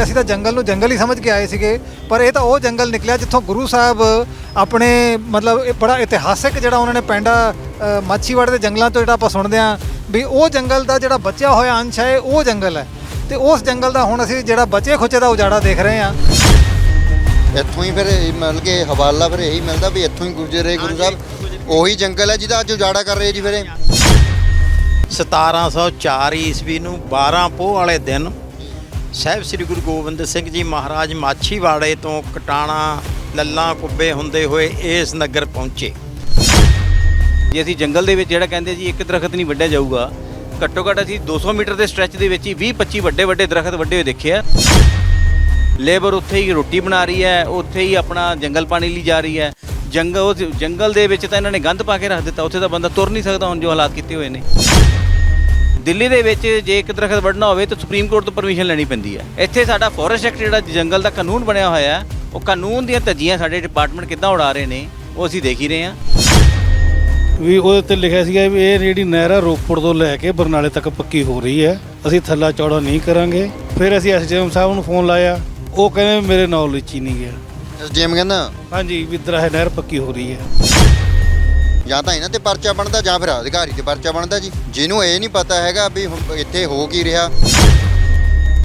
ਕਿ ਅਸੀਂ ਤਾਂ ਜੰਗਲ ਨੂੰ ਜੰਗਲ ਹੀ ਸਮਝ ਕੇ ਆਏ ਸੀਗੇ ਪਰ ਇਹ ਤਾਂ ਉਹ ਜੰਗਲ ਨਿਕਲਿਆ ਜਿੱਥੋਂ ਗੁਰੂ ਸਾਹਿਬ ਆਪਣੇ ਮਤਲਬ ਇਹ ਬੜਾ ਇਤਿਹਾਸਿਕ ਜਿਹੜਾ ਉਹਨਾਂ ਨੇ ਪੈਂਡਾ ਮਾਛੀਵਾੜੇ ਦੇ ਜੰਗਲਾਂ ਤੋਂ ਜਿਹੜਾ ਆਪਾਂ ਸੁਣਦੇ ਆ ਵੀ ਉਹ ਜੰਗਲ ਦਾ ਜਿਹੜਾ ਬਚਿਆ ਹੋਇਆ ਅੰਸ਼ ਹੈ ਉਹ ਜੰਗਲ ਹੈ। ਤੇ ਉਸ ਜੰਗਲ ਦਾ ਹੁਣ ਅਸੀਂ ਜਿਹੜਾ ਬਚੇ ਖੁਚੇ ਦਾ ਉਜਾੜਾ ਦੇਖ ਰਹੇ ਹਾਂ। ਇੱਥੋਂ ਹੀ ਫਿਰ ਇਹ ਮਤਲਬ ਕਿ ਹਵਾਲਾ ਫਿਰ ਇਹੀ ਮਿਲਦਾ ਵੀ ਇੱਥੋਂ ਹੀ ਗੁਜ਼ਰੇ ਗੁਰੂ ਸਾਹਿਬ। ਉਹੀ ਜੰਗਲ ਹੈ ਜਿਹਦਾ ਅੱਜ ਉਜਾੜਾ ਕਰ ਰਹੇ ਜੀ ਫਿਰ ਇਹ। 1704 ਈਸਵੀ ਨੂੰ 12 ਪੋਹ ਵਾਲੇ ਦਿਨ ਸਾਹਿਬ ਸ੍ਰੀ ਗੁਰੂ ਗੋਬਿੰਦ ਸਿੰਘ ਜੀ ਮਹਾਰਾਜ ਮਾਛੀਵਾੜੇ ਤੋਂ ਕਟਾਣਾ, ਲੱਲਾ ਕੁੱਬੇ ਹੁੰਦੇ ਹੋਏ ਇਸ ਨਗਰ ਪਹੁੰਚੇ। ਜੇ, ਅਸੀਂ ਜੰਗਲ ਦੇ ਵਿੱਚ ਜਿਹੜਾ ਕਹਿੰਦੇ ਜੀ, ਇੱਕ ਦਰਖਤ ਨਹੀਂ ਵੱਢਿਆ ਜਾਊਗਾ। ਘੱਟੋ ਘੱਟ ਅਸੀਂ 200 ਮੀਟਰ ਦੇ ਸਟ੍ਰੈਚ ਦੇ ਵਿੱਚ ਹੀ 20 25 ਵੱਡੇ ਵੱਡੇ ਦਰਖਤ ਵੱਡੇ ਹੋਏ ਦੇਖੇ ਆ। ਲੇਬਰ ਉੱਥੇ ਹੀ ਰੋਟੀ ਬਣਾ ਰਹੀ ਹੈ, ਉੱਥੇ ਹੀ ਆਪਣਾ ਜੰਗਲ ਪਾਣੀ ਲਈ ਜਾ ਰਹੀ ਹੈ। ਜੰਗਲ ਉਹ ਜੰਗਲ ਦੇ ਵਿੱਚ ਤਾਂ ਇਹਨਾਂ ਨੇ ਗੰਦ ਪਾ ਕੇ ਰੱਖ ਦਿੱਤਾ, ਉੱਥੇ ਤਾਂ ਬੰਦਾ ਤੁਰ ਨਹੀਂ ਸਕਦਾ ਹੁਣ ਜੋ ਹਾਲਾਤ ਕੀਤੇ ਹੋਏ ਨੇ। ਦਿੱਲੀ ਦੇ ਵਿੱਚ ਜੇ ਇੱਕ ਦਰਖਤ ਵੱਢਣਾ ਹੋਵੇ ਤਾਂ ਸੁਪਰੀਮ ਕੋਰਟ ਤੋਂ ਪਰਮਿਸ਼ਨ ਲੈਣੀ ਪੈਂਦੀ ਹੈ। ਇੱਥੇ ਸਾਡਾ ਫੋਰੈਸਟ ਐਕਟ ਜਿਹੜਾ ਜੰਗਲ ਦਾ ਕਾਨੂੰਨ ਬਣਿਆ ਹੋਇਆ ਹੈ ਉਹ ਕਾਨੂੰਨ ਦੀਆਂ ਧੱਜੀਆਂ ਸਾਡੇ ਡਿਪਾਰਟਮੈਂਟ ਕਿੱਦਾਂ ਉਡਾ ਰਹੇ ਨੇ ਉਹ ਅਸੀਂ ਦੇਖ ਹੀ ਰਹੇ ਹਾਂ। ਵੀ ਉਹਦੇ ਤੇ ਲਿਖਿਆ ਸੀਗਾ ਵੀ ਇਹ ਜਿਹੜੀ ਨਹਿਰ ਆ ਰੋਪੜ ਤੋਂ ਲੈ ਕੇ ਬਰਨਾਲੇ ਤੱਕ ਪੱਕੀ ਹੋ ਰਹੀ ਹੈ। ਅਸੀਂ ਥੱਲਾ ਚੌੜਾ ਨਹੀਂ ਕਰਾਂਗੇ। ਫਿਰ ਅਸੀਂ ਐਸਡੀਐਮ ਸਾਹਿਬ ਨੂੰ ਫੋਨ ਲਾਇਆ। ਉਹ ਕਹਿੰਦੇ ਮੇਰੇ ਨੌਲੇਜ ਹੀ ਨਹੀਂ ਗਿਆ। ਐਸਡੀਐਮ ਕਹਿੰਦਾ? ਹਾਂਜੀ ਵੀ ਦਰਾਹ ਨਹਿਰ ਪੱਕੀ ਹੋ ਰਹੀ ਹੈ। ਜਾਂ ਤਾਂ ਇਹਨਾਂ ਤੇ ਪਰਚਾ ਬਣਦਾ ਜਾਂ ਫਿਰ ਅਧਿਕਾਰੀ ਤੇ ਪਰਚਾ ਬਣਦਾ ਜੀ। ਜਿਹਨੂੰ ਇਹ ਨਹੀਂ ਪਤਾ ਹੈਗਾ ਵੀ ਹੁਣ ਇੱਥੇ ਹੋ ਕੀ ਰਿਹਾ।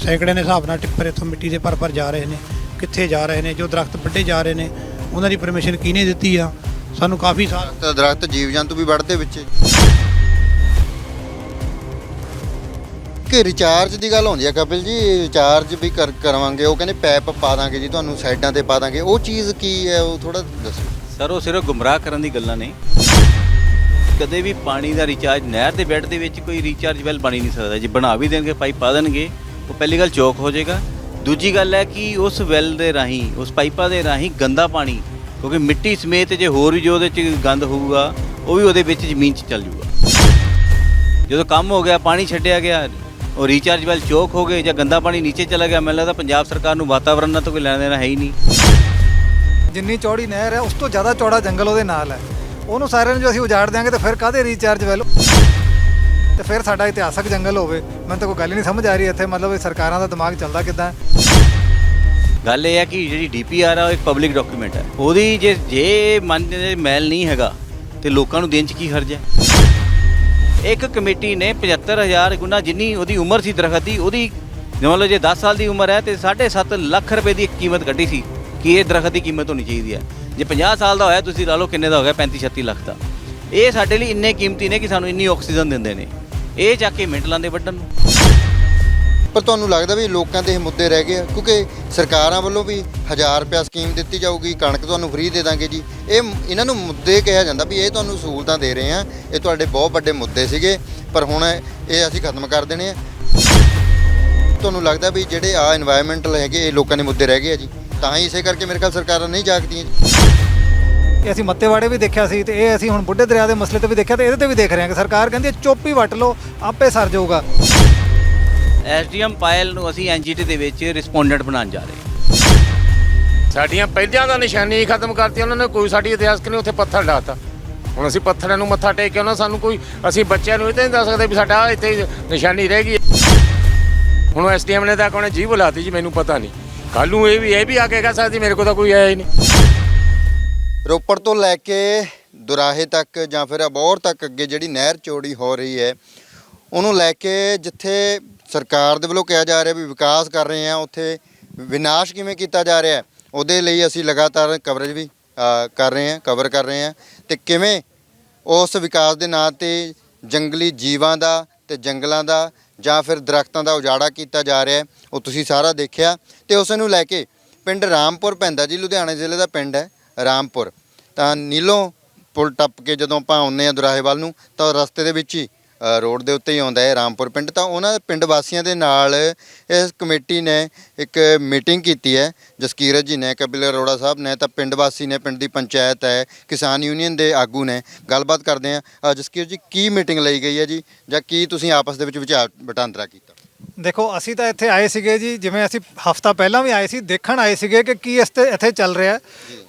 ਸੈਂਕੜੇ ਦੇ ਹਿਸਾਬ ਨਾਲ ਟਿੱਪਰ ਇੱਥੋਂ ਮਿੱਟੀ ਦੇ ਪਰ ਪਰ ਜਾ ਰਹੇ ਨੇ ਕਿੱਥੇ ਜਾ ਰਹੇ ਨੇ ਜੋ ਦਰਖਤ ਵੱਢੇ ਜਾ ਰਹੇ ਨੇ ਉਹਨਾਂ ਦੀ ਪਰਮਿਸ਼ਨ ਕਿਹਨੇ ਦਿੱਤੀ ਆ? ਸਾਨੂੰ ਕਾਫੀ ਸਾਲ ਦਰਖਤ ਜੀਵ ਜੰਤੂ ਵੀ ਵੱਢਦੇ ਵਿੱਚ। ਕਿ ਰਿਚਾਰਜ ਦੀ ਗੱਲ ਹੁੰਦੀ ਆ ਕਪਿਲ ਜੀ ਰਿਚਾਰਜ ਵੀ ਕਰ ਕਰਵਾਵਾਂਗੇ ਉਹ ਕਹਿੰਦੇ ਪੈਪ ਪਾ ਦਾਂਗੇ ਜੀ ਤੁਹਾਨੂੰ ਸਾਈਡਾਂ ਤੇ ਪਾ ਦਾਂਗੇ। ਉਹ ਚੀਜ਼ ਕੀ ਹੈ ਉਹ ਥੋੜਾ ਦੱਸੋ। ਸਰ ਉਹ ਸਿਰਫ ਗੁੰਮਰਾਹ ਕਰਨ ਦੀ ਗੱਲਾਂ ਨੇ। ਕਦੇ ਵੀ ਪਾਣੀ ਦਾ ਰੀਚਾਰਜ ਨਹਿਰ ਦੇ ਬੈੱਡ ਦੇ ਵਿੱਚ ਕੋਈ ਰੀਚਾਰਜ ਵੈਲ ਬਣੀ ਨਹੀਂ ਸਕਦਾ। ਜੇ ਬਣਾ ਵੀ ਦੇਣਗੇ, ਪਾਈਪ ਪਾ ਦੇਣਗੇ, ਉਹ ਪਹਿਲੀ ਗੱਲ ਚੌਕ ਹੋ ਜਾਏਗਾ। ਦੂਜੀ ਗੱਲ ਹੈ ਕਿ ਉਸ ਵੈਲ ਦੇ ਰਾਹੀਂ, ਉਸ ਪਾਈਪਾਂ ਦੇ ਰਾਹੀਂ ਗੰਦਾ ਪਾਣੀ, ਕਿਉਂਕਿ ਮਿੱਟੀ ਸਮੇਤ ਜੇ ਹੋਰ ਵੀ ਜੋ ਉਹਦੇ ਚ ਗੰਦ ਹੋਊਗਾ, ਉਹ ਵੀ ਉਹਦੇ ਵਿੱਚ ਜ਼ਮੀਨ 'ਚ ਚੱਲ ਜਾਊਗਾ। ਜਦੋਂ ਕੰਮ ਹੋ ਗਿਆ, ਪਾਣੀ ਛੱਡਿਆ ਗਿਆ, ਉਹ ਰੀਚਾਰਜ ਵੈਲ ਚੌਕ ਹੋ ਗਏ ਜਾਂ ਗੰਦਾ ਪਾਣੀ ਨੀਚੇ ਚਲਾ ਗਿਆ, ਮੈਨੂੰ ਲੱਗਦਾ ਪੰਜਾਬ ਸਰਕਾਰ ਨੂੰ ਵਾਤਾਵਰਣ ਨਾਲ ਤਾਂ ਕੋਈ ਲੈਣਾ ਦੇਣਾ ਹੈ ਹੀ ਨਹੀਂ। ਜਿੰਨੀ ਚੌੜੀ ਨਹਿਰ ਹੈ, ਉਸ ਤੋਂ ਜ਼ਿਆਦਾ ਚੌੜਾ ਜੰਗਲ ਉਹਦੇ ਨਾਲ ਹੈ। ਉਹਨੂੰ ਸਾਰਿਆਂ ਨੂੰ ਜੋ ਅਸੀਂ ਉਜਾੜ ਦਿਆਂਗੇ ਤਾਂ ਫਿਰ ਕਾਹਦੇ ਰੀਚਾਰਜ ਵੈਲੂ ਤੇ ਫਿਰ ਸਾਡਾ ਇਤਿਹਾਸਕ ਜੰਗਲ ਹੋਵੇ। ਮੈਨੂੰ ਤਾਂ ਕੋਈ ਗੱਲ ਹੀ ਨਹੀਂ ਸਮਝ ਆ ਰਹੀ ਇੱਥੇ, ਮਤਲਬ ਇਹ ਸਰਕਾਰਾਂ ਦਾ ਦਿਮਾਗ ਚੱਲਦਾ ਕਿੱਦਾਂ? ਗੱਲ ਇਹ ਹੈ ਕਿ ਜਿਹੜੀ ਡੀਪੀਆਰ ਆ, ਉਹ ਇੱਕ ਪਬਲਿਕ ਡਾਕੂਮੈਂਟ ਹੈ ਉਹਦੀ ਜੇ ਜੇ ਮਨ ਦੇ ਮੈਲ ਨਹੀਂ ਹੈਗਾ, ਤੇ ਲੋਕਾਂ ਨੂੰ ਦੇਣ ਚ ਕੀ ਹਰਜ ਹੈ ਇੱਕ ਕਮੇਟੀ ਨੇ 75000 ਗੁਣਾ ਜਿੰਨੀ ਉਹਦੀ ਉਮਰ ਸੀ ਦਰਖਤ ਦੀ, ਉਹਦੀ ਮੰਨ ਲਓ ਜੇ 10 ਸਾਲ ਦੀ ਉਮਰ ਹੈ, ਤੇ 7.5 ਲੱਖ ਰੁਪਏ ਦੀ ਇੱਕ ਕੀਮਤ ਕੱਢੀ ਸੀ, ਕਿ ਇਹ ਦਰਖਤ ਦੀ ਕੀਮਤ ਹੋਣੀ ਚਾਹੀਦੀ ਹੈ ਜੇ 50 ਸਾਲ ਦਾ ਹੋਇਆ, ਤੁਸੀਂ ਲਾ ਲਓ ਕਿੰਨੇ ਦਾ ਹੋ ਗਿਆ? 35 36 ਲੱਖ ਦਾ। ਇਹ ਸਾਡੇ ਲਈ ਇੰਨੇ ਕੀਮਤੀ ਨੇ ਕਿ ਸਾਨੂੰ ਇੰਨੀ ਆਕਸੀਜਨ ਦਿੰਦੇ ਨੇ। ਇਹ ਚੱਕ ਕੇ ਮਿੰਟ ਲਾਂਦੇ ਵੱਢਣ ਨੂੰ। ਪਰ ਤੁਹਾਨੂੰ ਲੱਗਦਾ ਵੀ ਲੋਕਾਂ ਦੇ ਇਹ ਮੁੱਦੇ ਰਹਿ ਗਏ ਆ? ਕਿਉਂਕਿ ਸਰਕਾਰਾਂ ਵੱਲੋਂ ਵੀ 1000 ਰੁਪਿਆ ਸਕੀਮ ਦਿੱਤੀ ਜਾਊਗੀ, ਕਣਕ ਤੁਹਾਨੂੰ ਫ੍ਰੀ ਦੇ ਦਾਂਗੇ ਜੀ। ਇਹ ਇਹਨਾਂ ਨੂੰ ਮੁੱਦੇ ਕਿਹਾ ਜਾਂਦਾ ਵੀ ਇਹ ਤੁਹਾਨੂੰ ਸਹੂਲਤਾਂ ਦੇ ਰਹੇ ਆ। ਇਹ ਤੁਹਾਡੇ ਬਹੁਤ ਵੱਡੇ ਮੁੱਦੇ ਸੀਗੇ, ਪਰ ਹੁਣ ਇਹ ਅਸੀਂ ਖਤਮ ਕਰ ਦੇਣੇ ਆ। ਤੁਹਾਨੂੰ ਲੱਗਦਾ ਵੀ ਜਿਹੜੇ ਆ এনवायरमेंटਲ ਹੈਗੇ, ਇਹ ਲੋਕਾਂ ਦੇ ਮੁੱਦੇ ਰਹਿ ਗਏ ਆ ਜੀ? ਤਾਂ ਹੀ ਇਸੇ ਕਰਕੇ ਮੇਰੇ ਖਿਆਲ ਸਰਕਾਰਾਂ ਨਹੀਂ ਜਾਗਦੀਆਂ ਜੀ। ਇਹ ਅਸੀਂ ਮੱਤੇਵਾੜੇ ਵੀ ਦੇਖਿਆ ਸੀ ਤੇ ਇਹ ਅਸੀਂ ਹੁਣ ਬੁੱਢੇ ਦਰਿਆ ਦੇ ਮਸਲੇ ਤੇ ਵੀ ਦੇਖਿਆ ਤੇ ਇਹਦੇ ਤੇ ਵੀ ਦੇਖ ਰਹੇ ਹਾਂ ਕਿ ਸਰਕਾਰ ਕਹਿੰਦੀ ਹੈ ਚੁੱਪ ਹੀ ਵੱਟ ਲਓ ਆਪੇ ਸਰ ਜਾਊਗਾ। ਐਸਡੀਐਮ ਪਾਇਲ ਨੂੰ ਅਸੀਂ ਐਨਜੀਟੀ ਦੇ ਵਿੱਚ ਰਿਸਪੋਂਡੈਂਟ ਬਣਾਉਣ ਜਾ ਰਹੇ ਸਾਡੀਆਂ ਪਹਿਲਾਂ ਦਾ ਨਿਸ਼ਾਨੀ ਹੀ ਖਤਮ ਕਰਤੀ ਉਹਨਾਂ ਨੇ ਕੋਈ ਸਾਡੀ ਇਤਿਹਾਸਕ ਨਹੀਂ ਉੱਥੇ ਪੱਥਰ ਡਾਤਾ। ਹੁਣ ਅਸੀਂ ਪੱਥਰਾਂ ਨੂੰ ਮੱਥਾ ਟੇਕ ਕੇ ਉਹਨਾਂ ਸਾਨੂੰ ਕੋਈ ਅਸੀਂ ਬੱਚਿਆਂ ਨੂੰ ਇਹ ਤਾਂ ਨਹੀਂ ਦੱਸ ਸਕਦੇ ਵੀ ਸਾਡਾ ਆਹ ਇੱਥੇ ਨਿਸ਼ਾਨੀ ਰਹਿ ਗਈ। ਹੁਣ ਐਸਡੀਐਮ ਨੇ ਤਾਂ ਕੋਨੇ ਜੀ ਬੁਲਾਤੀ ਜੀ ਮੈਨੂੰ ਪਤਾ ਨਹੀਂ। ਕੱਲ ਨੂੰ ਇਹ ਵੀ ਇਹ ਵੀ ਆ ਕੇ ਕਹਿ ਸਕਦੀ ਮੇਰੇ ਕੋਲ ਤਾਂ ਕੋਈ ਆਇਆ ਹੀ ਨਹੀਂ। ਰੋਪੜ ਤੋਂ ਲੈ ਕੇ ਦੁਰਾਹੇ ਤੱਕ ਜਾਂ ਫਿਰ ਅਬੌਰ ਤੱਕ ਅੱਗੇ ਜਿਹੜੀ ਨਹਿਰ ਚੌੜੀ ਹੋ ਰਹੀ ਹੈ ਉਹਨੂੰ ਲੈ ਕੇ ਜਿੱਥੇ ਸਰਕਾਰ ਦੇ ਵੱਲੋਂ ਕਿਹਾ ਜਾ ਰਿਹਾ ਵੀ ਵਿਕਾਸ ਕਰ ਰਹੇ ਆ ਉੱਥੇ ਵਿਨਾਸ਼ ਕਿਵੇਂ ਕੀਤਾ ਜਾ ਰਿਹਾ ਹੈ ਉਹਦੇ ਲਈ ਅਸੀਂ ਲਗਾਤਾਰ ਕਵਰੇਜ ਵੀ ਅ, ਕਰ ਰਹੇ ਹਾਂ ਕਵਰ ਕਰ ਰਹੇ ਹਾਂ ਤੇ ਕਿਵੇਂ ਉਸ ਵਿਕਾਸ ਦੇ ਨਾਂ ਤੇ ਜੰਗਲੀ ਜੀਵਾਂ ਦਾ ਤੇ ਜੰਗਲਾਂ ਦਾ ਜਾਂ ਫਿਰ ਦਰਖਤਾਂ ਦਾ ਉਜਾੜਾ ਕੀਤਾ ਜਾ ਰਿਹਾ ਹੈ, ਉਹ ਤੁਸੀਂ ਸਾਰਾ ਦੇਖਿਆ। ਤੇ ਉਸ ਨੂੰ ਲੈ ਕੇ ਪਿੰਡ ਰਾਮਪੁਰ ਪੈਂਦਾ ਜੀ, ਲੁਧਿਆਣਾ ਜ਼ਿਲ੍ਹੇ ਦਾ ਪਿੰਡ ਹੈ ਰਾਮਪੁਰ। ਤਾਂ ਨੀਲੋਂ ਪੁਲ ਟੱਪ ਕੇ ਜਦੋਂ ਆਪਾਂ ਆਉਂਦੇ ਆ ਦੁਰਾਹੇਵਾਲ ਨੂੰ, ਤਾਂ ਰਸਤੇ ਦੇ ਵਿੱਚ ਹੀ ਰੋਡ ਦੇ ਉੱਤੇ ਹੀ ਆਉਂਦਾ ਹੈ ਰਾਮਪੁਰ ਪਿੰਡ। ਤਾਂ ਉਹਨਾਂ ਪਿੰਡ ਵਾਸੀਆਂ ਦੇ ਨਾਲ ਇਸ ਕਮੇਟੀ ਨੇ ਇੱਕ ਮੀਟਿੰਗ ਕੀਤੀ ਹੈ। ਜਸਕੀਰਤ ਜੀ ਨੇ, ਕਪਿਲ ਅਰੋੜਾ ਸਾਹਿਬ ਨੇ, ਤਾਂ ਪਿੰਡ ਵਾਸੀ ਨੇ, ਪਿੰਡ ਦੀ ਪੰਚਾਇਤ ਹੈ, ਕਿਸਾਨ ਯੂਨੀਅਨ ਦੇ ਆਗੂ ਨੇ ਗੱਲਬਾਤ ਕਰਦੇ ਆ ਜਸਕੀਰਤ ਜੀ, ਕੀ ਮੀਟਿੰਗ ਲਈ ਗਈ ਹੈ ਜੀ? ਜਾਂ ਕੀ ਤੁਸੀਂ ਆਪਸ ਦੇ ਵਿੱਚ ਵਿਚਾਰ ਵਟਾਂਦਰਾ ਕੀਤਾ? ਦੇਖੋ ਅਸੀਂ ਤਾਂ ਇੱਥੇ ਆਏ ਸੀਗੇ ਜੀ ਜਿਵੇਂ ਅਸੀਂ ਹਫਤਾ ਪਹਿਲਾਂ ਵੀ ਆਏ ਸੀ ਦੇਖਣ ਆਏ ਸੀਗੇ ਕਿ ਕੀ ਇਸ ਤੇ ਇੱਥੇ ਚੱਲ ਰਿਹਾ ਹੈ।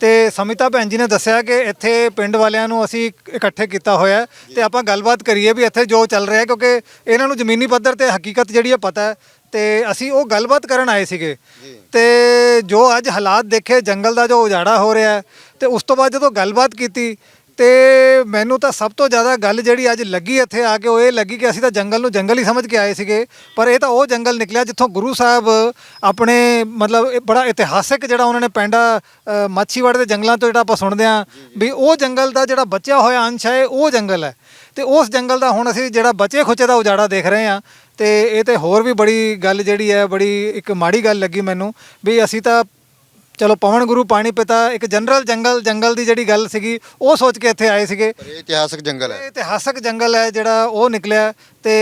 ਤੇ ਸਮਿਤਾ ਭੈਣ ਜੀ ਨੇ ਦੱਸਿਆ ਕਿ ਇੱਥੇ ਪਿੰਡ ਵਾਲਿਆਂ ਨੂੰ ਅਸੀਂ ਇਕੱਠੇ ਕੀਤਾ ਹੋਇਆ ਹੈ ਤੇ ਆਪਾਂ ਗੱਲਬਾਤ ਕਰੀਏ ਵੀ ਇੱਥੇ ਜੋ ਚੱਲ ਰਿਹਾ ਹੈ ਕਿਉਂਕਿ ਇਹਨਾਂ ਨੂੰ ਜ਼ਮੀਨੀ ਪੱਧਰ ਤੇ ਹਕੀਕਤ ਜਿਹੜੀ ਹੈ ਪਤਾ ਹੈ। ਤੇ ਅਸੀਂ ਉਹ ਗੱਲਬਾਤ ਕਰਨ ਆਏ ਸੀਗੇ। ਤੇ ਜੋ ਅੱਜ ਹਾਲਾਤ ਦੇਖੇ ਜੰਗਲ ਦਾ ਜੋ ਉਜਾੜਾ ਹੋ ਰਿਹਾ ਹੈ, ਤੇ ਉਸ ਤੋਂ ਬਾਅਦ ਜਦੋਂ ਗੱਲਬਾਤ ਕੀਤੀ ਤੇ ਮੈਨੂੰ ਤਾਂ ਸਭ ਤੋਂ ਜ਼ਿਆਦਾ ਗੱਲ ਜਿਹੜੀ ਅੱਜ ਲੱਗੀ ਇੱਥੇ ਆ ਕੇ ਉਹ ਇਹ ਲੱਗੀ ਕਿ ਅਸੀਂ ਤਾਂ ਜੰਗਲ ਨੂੰ ਜੰਗਲ ਹੀ ਸਮਝ ਕੇ ਆਏ ਸੀਗੇ। ਪਰ ਇਹ ਤਾਂ ਉਹ ਜੰਗਲ ਨਿਕਲਿਆ ਜਿੱਥੋਂ ਗੁਰੂ ਸਾਹਿਬ ਆਪਣੇ ਮਤਲਬ ਇਹ ਬੜਾ ਇਤਿਹਾਸਿਕ ਜਿਹੜਾ ਉਹਨਾਂ ਨੇ ਪੈਂਡਾ ਅ, ਮਾਛੀਵਾੜੇ ਦੇ ਜੰਗਲਾਂ ਤੋਂ ਜਿਹੜਾ ਆਪਾਂ ਸੁਣਦੇ ਆ ਵੀ ਉਹ ਜੰਗਲ ਦਾ ਜਿਹੜਾ ਬਚਿਆ ਹੋਇਆ ਅੰਸ਼ ਹੈ ਉਹ ਜੰਗਲ ਹੈ। ਤੇ ਉਸ ਜੰਗਲ ਦਾ ਹੁਣ ਅਸੀਂ ਜਿਹੜਾ ਬਚੇ ਖੁਚੇ ਦਾ ਉਜਾੜਾ ਦੇਖ ਰਹੇ ਆ ਤੇ ਇਹ ਤੇ ਹੋਰ ਵੀ ਬੜੀ ਗੱਲ ਜਿਹੜੀ ਹੈ ਬੜੀ ਇੱਕ ਮਾੜੀ ਗੱਲ ਲੱਗੀ ਮੈਨੂੰ ਵੀ ਅਸੀਂ ਤਾਂ ਚਲੋ ਪਵਨ ਗੁਰੂ ਪਾਣੀ ਪਿਤਾ ਇੱਕ ਜਨਰਲ ਜੰਗਲ ਜੰਗਲ ਦੀ ਜਿਹੜੀ ਗੱਲ ਸੀਗੀ ਉਹ ਸੋਚ ਕੇ ਇੱਥੇ ਆਏ ਸੀਗੇ। ਇਹ ਇਤਿਹਾਸਕ ਜੰਗਲ ਇਹ ਹੈ ਇਤਿਹਾਸਕ ਜੰਗਲ ਹੈ ਜਿਹੜਾ ਉਹ ਨਿਕਲਿਆ ਤੇ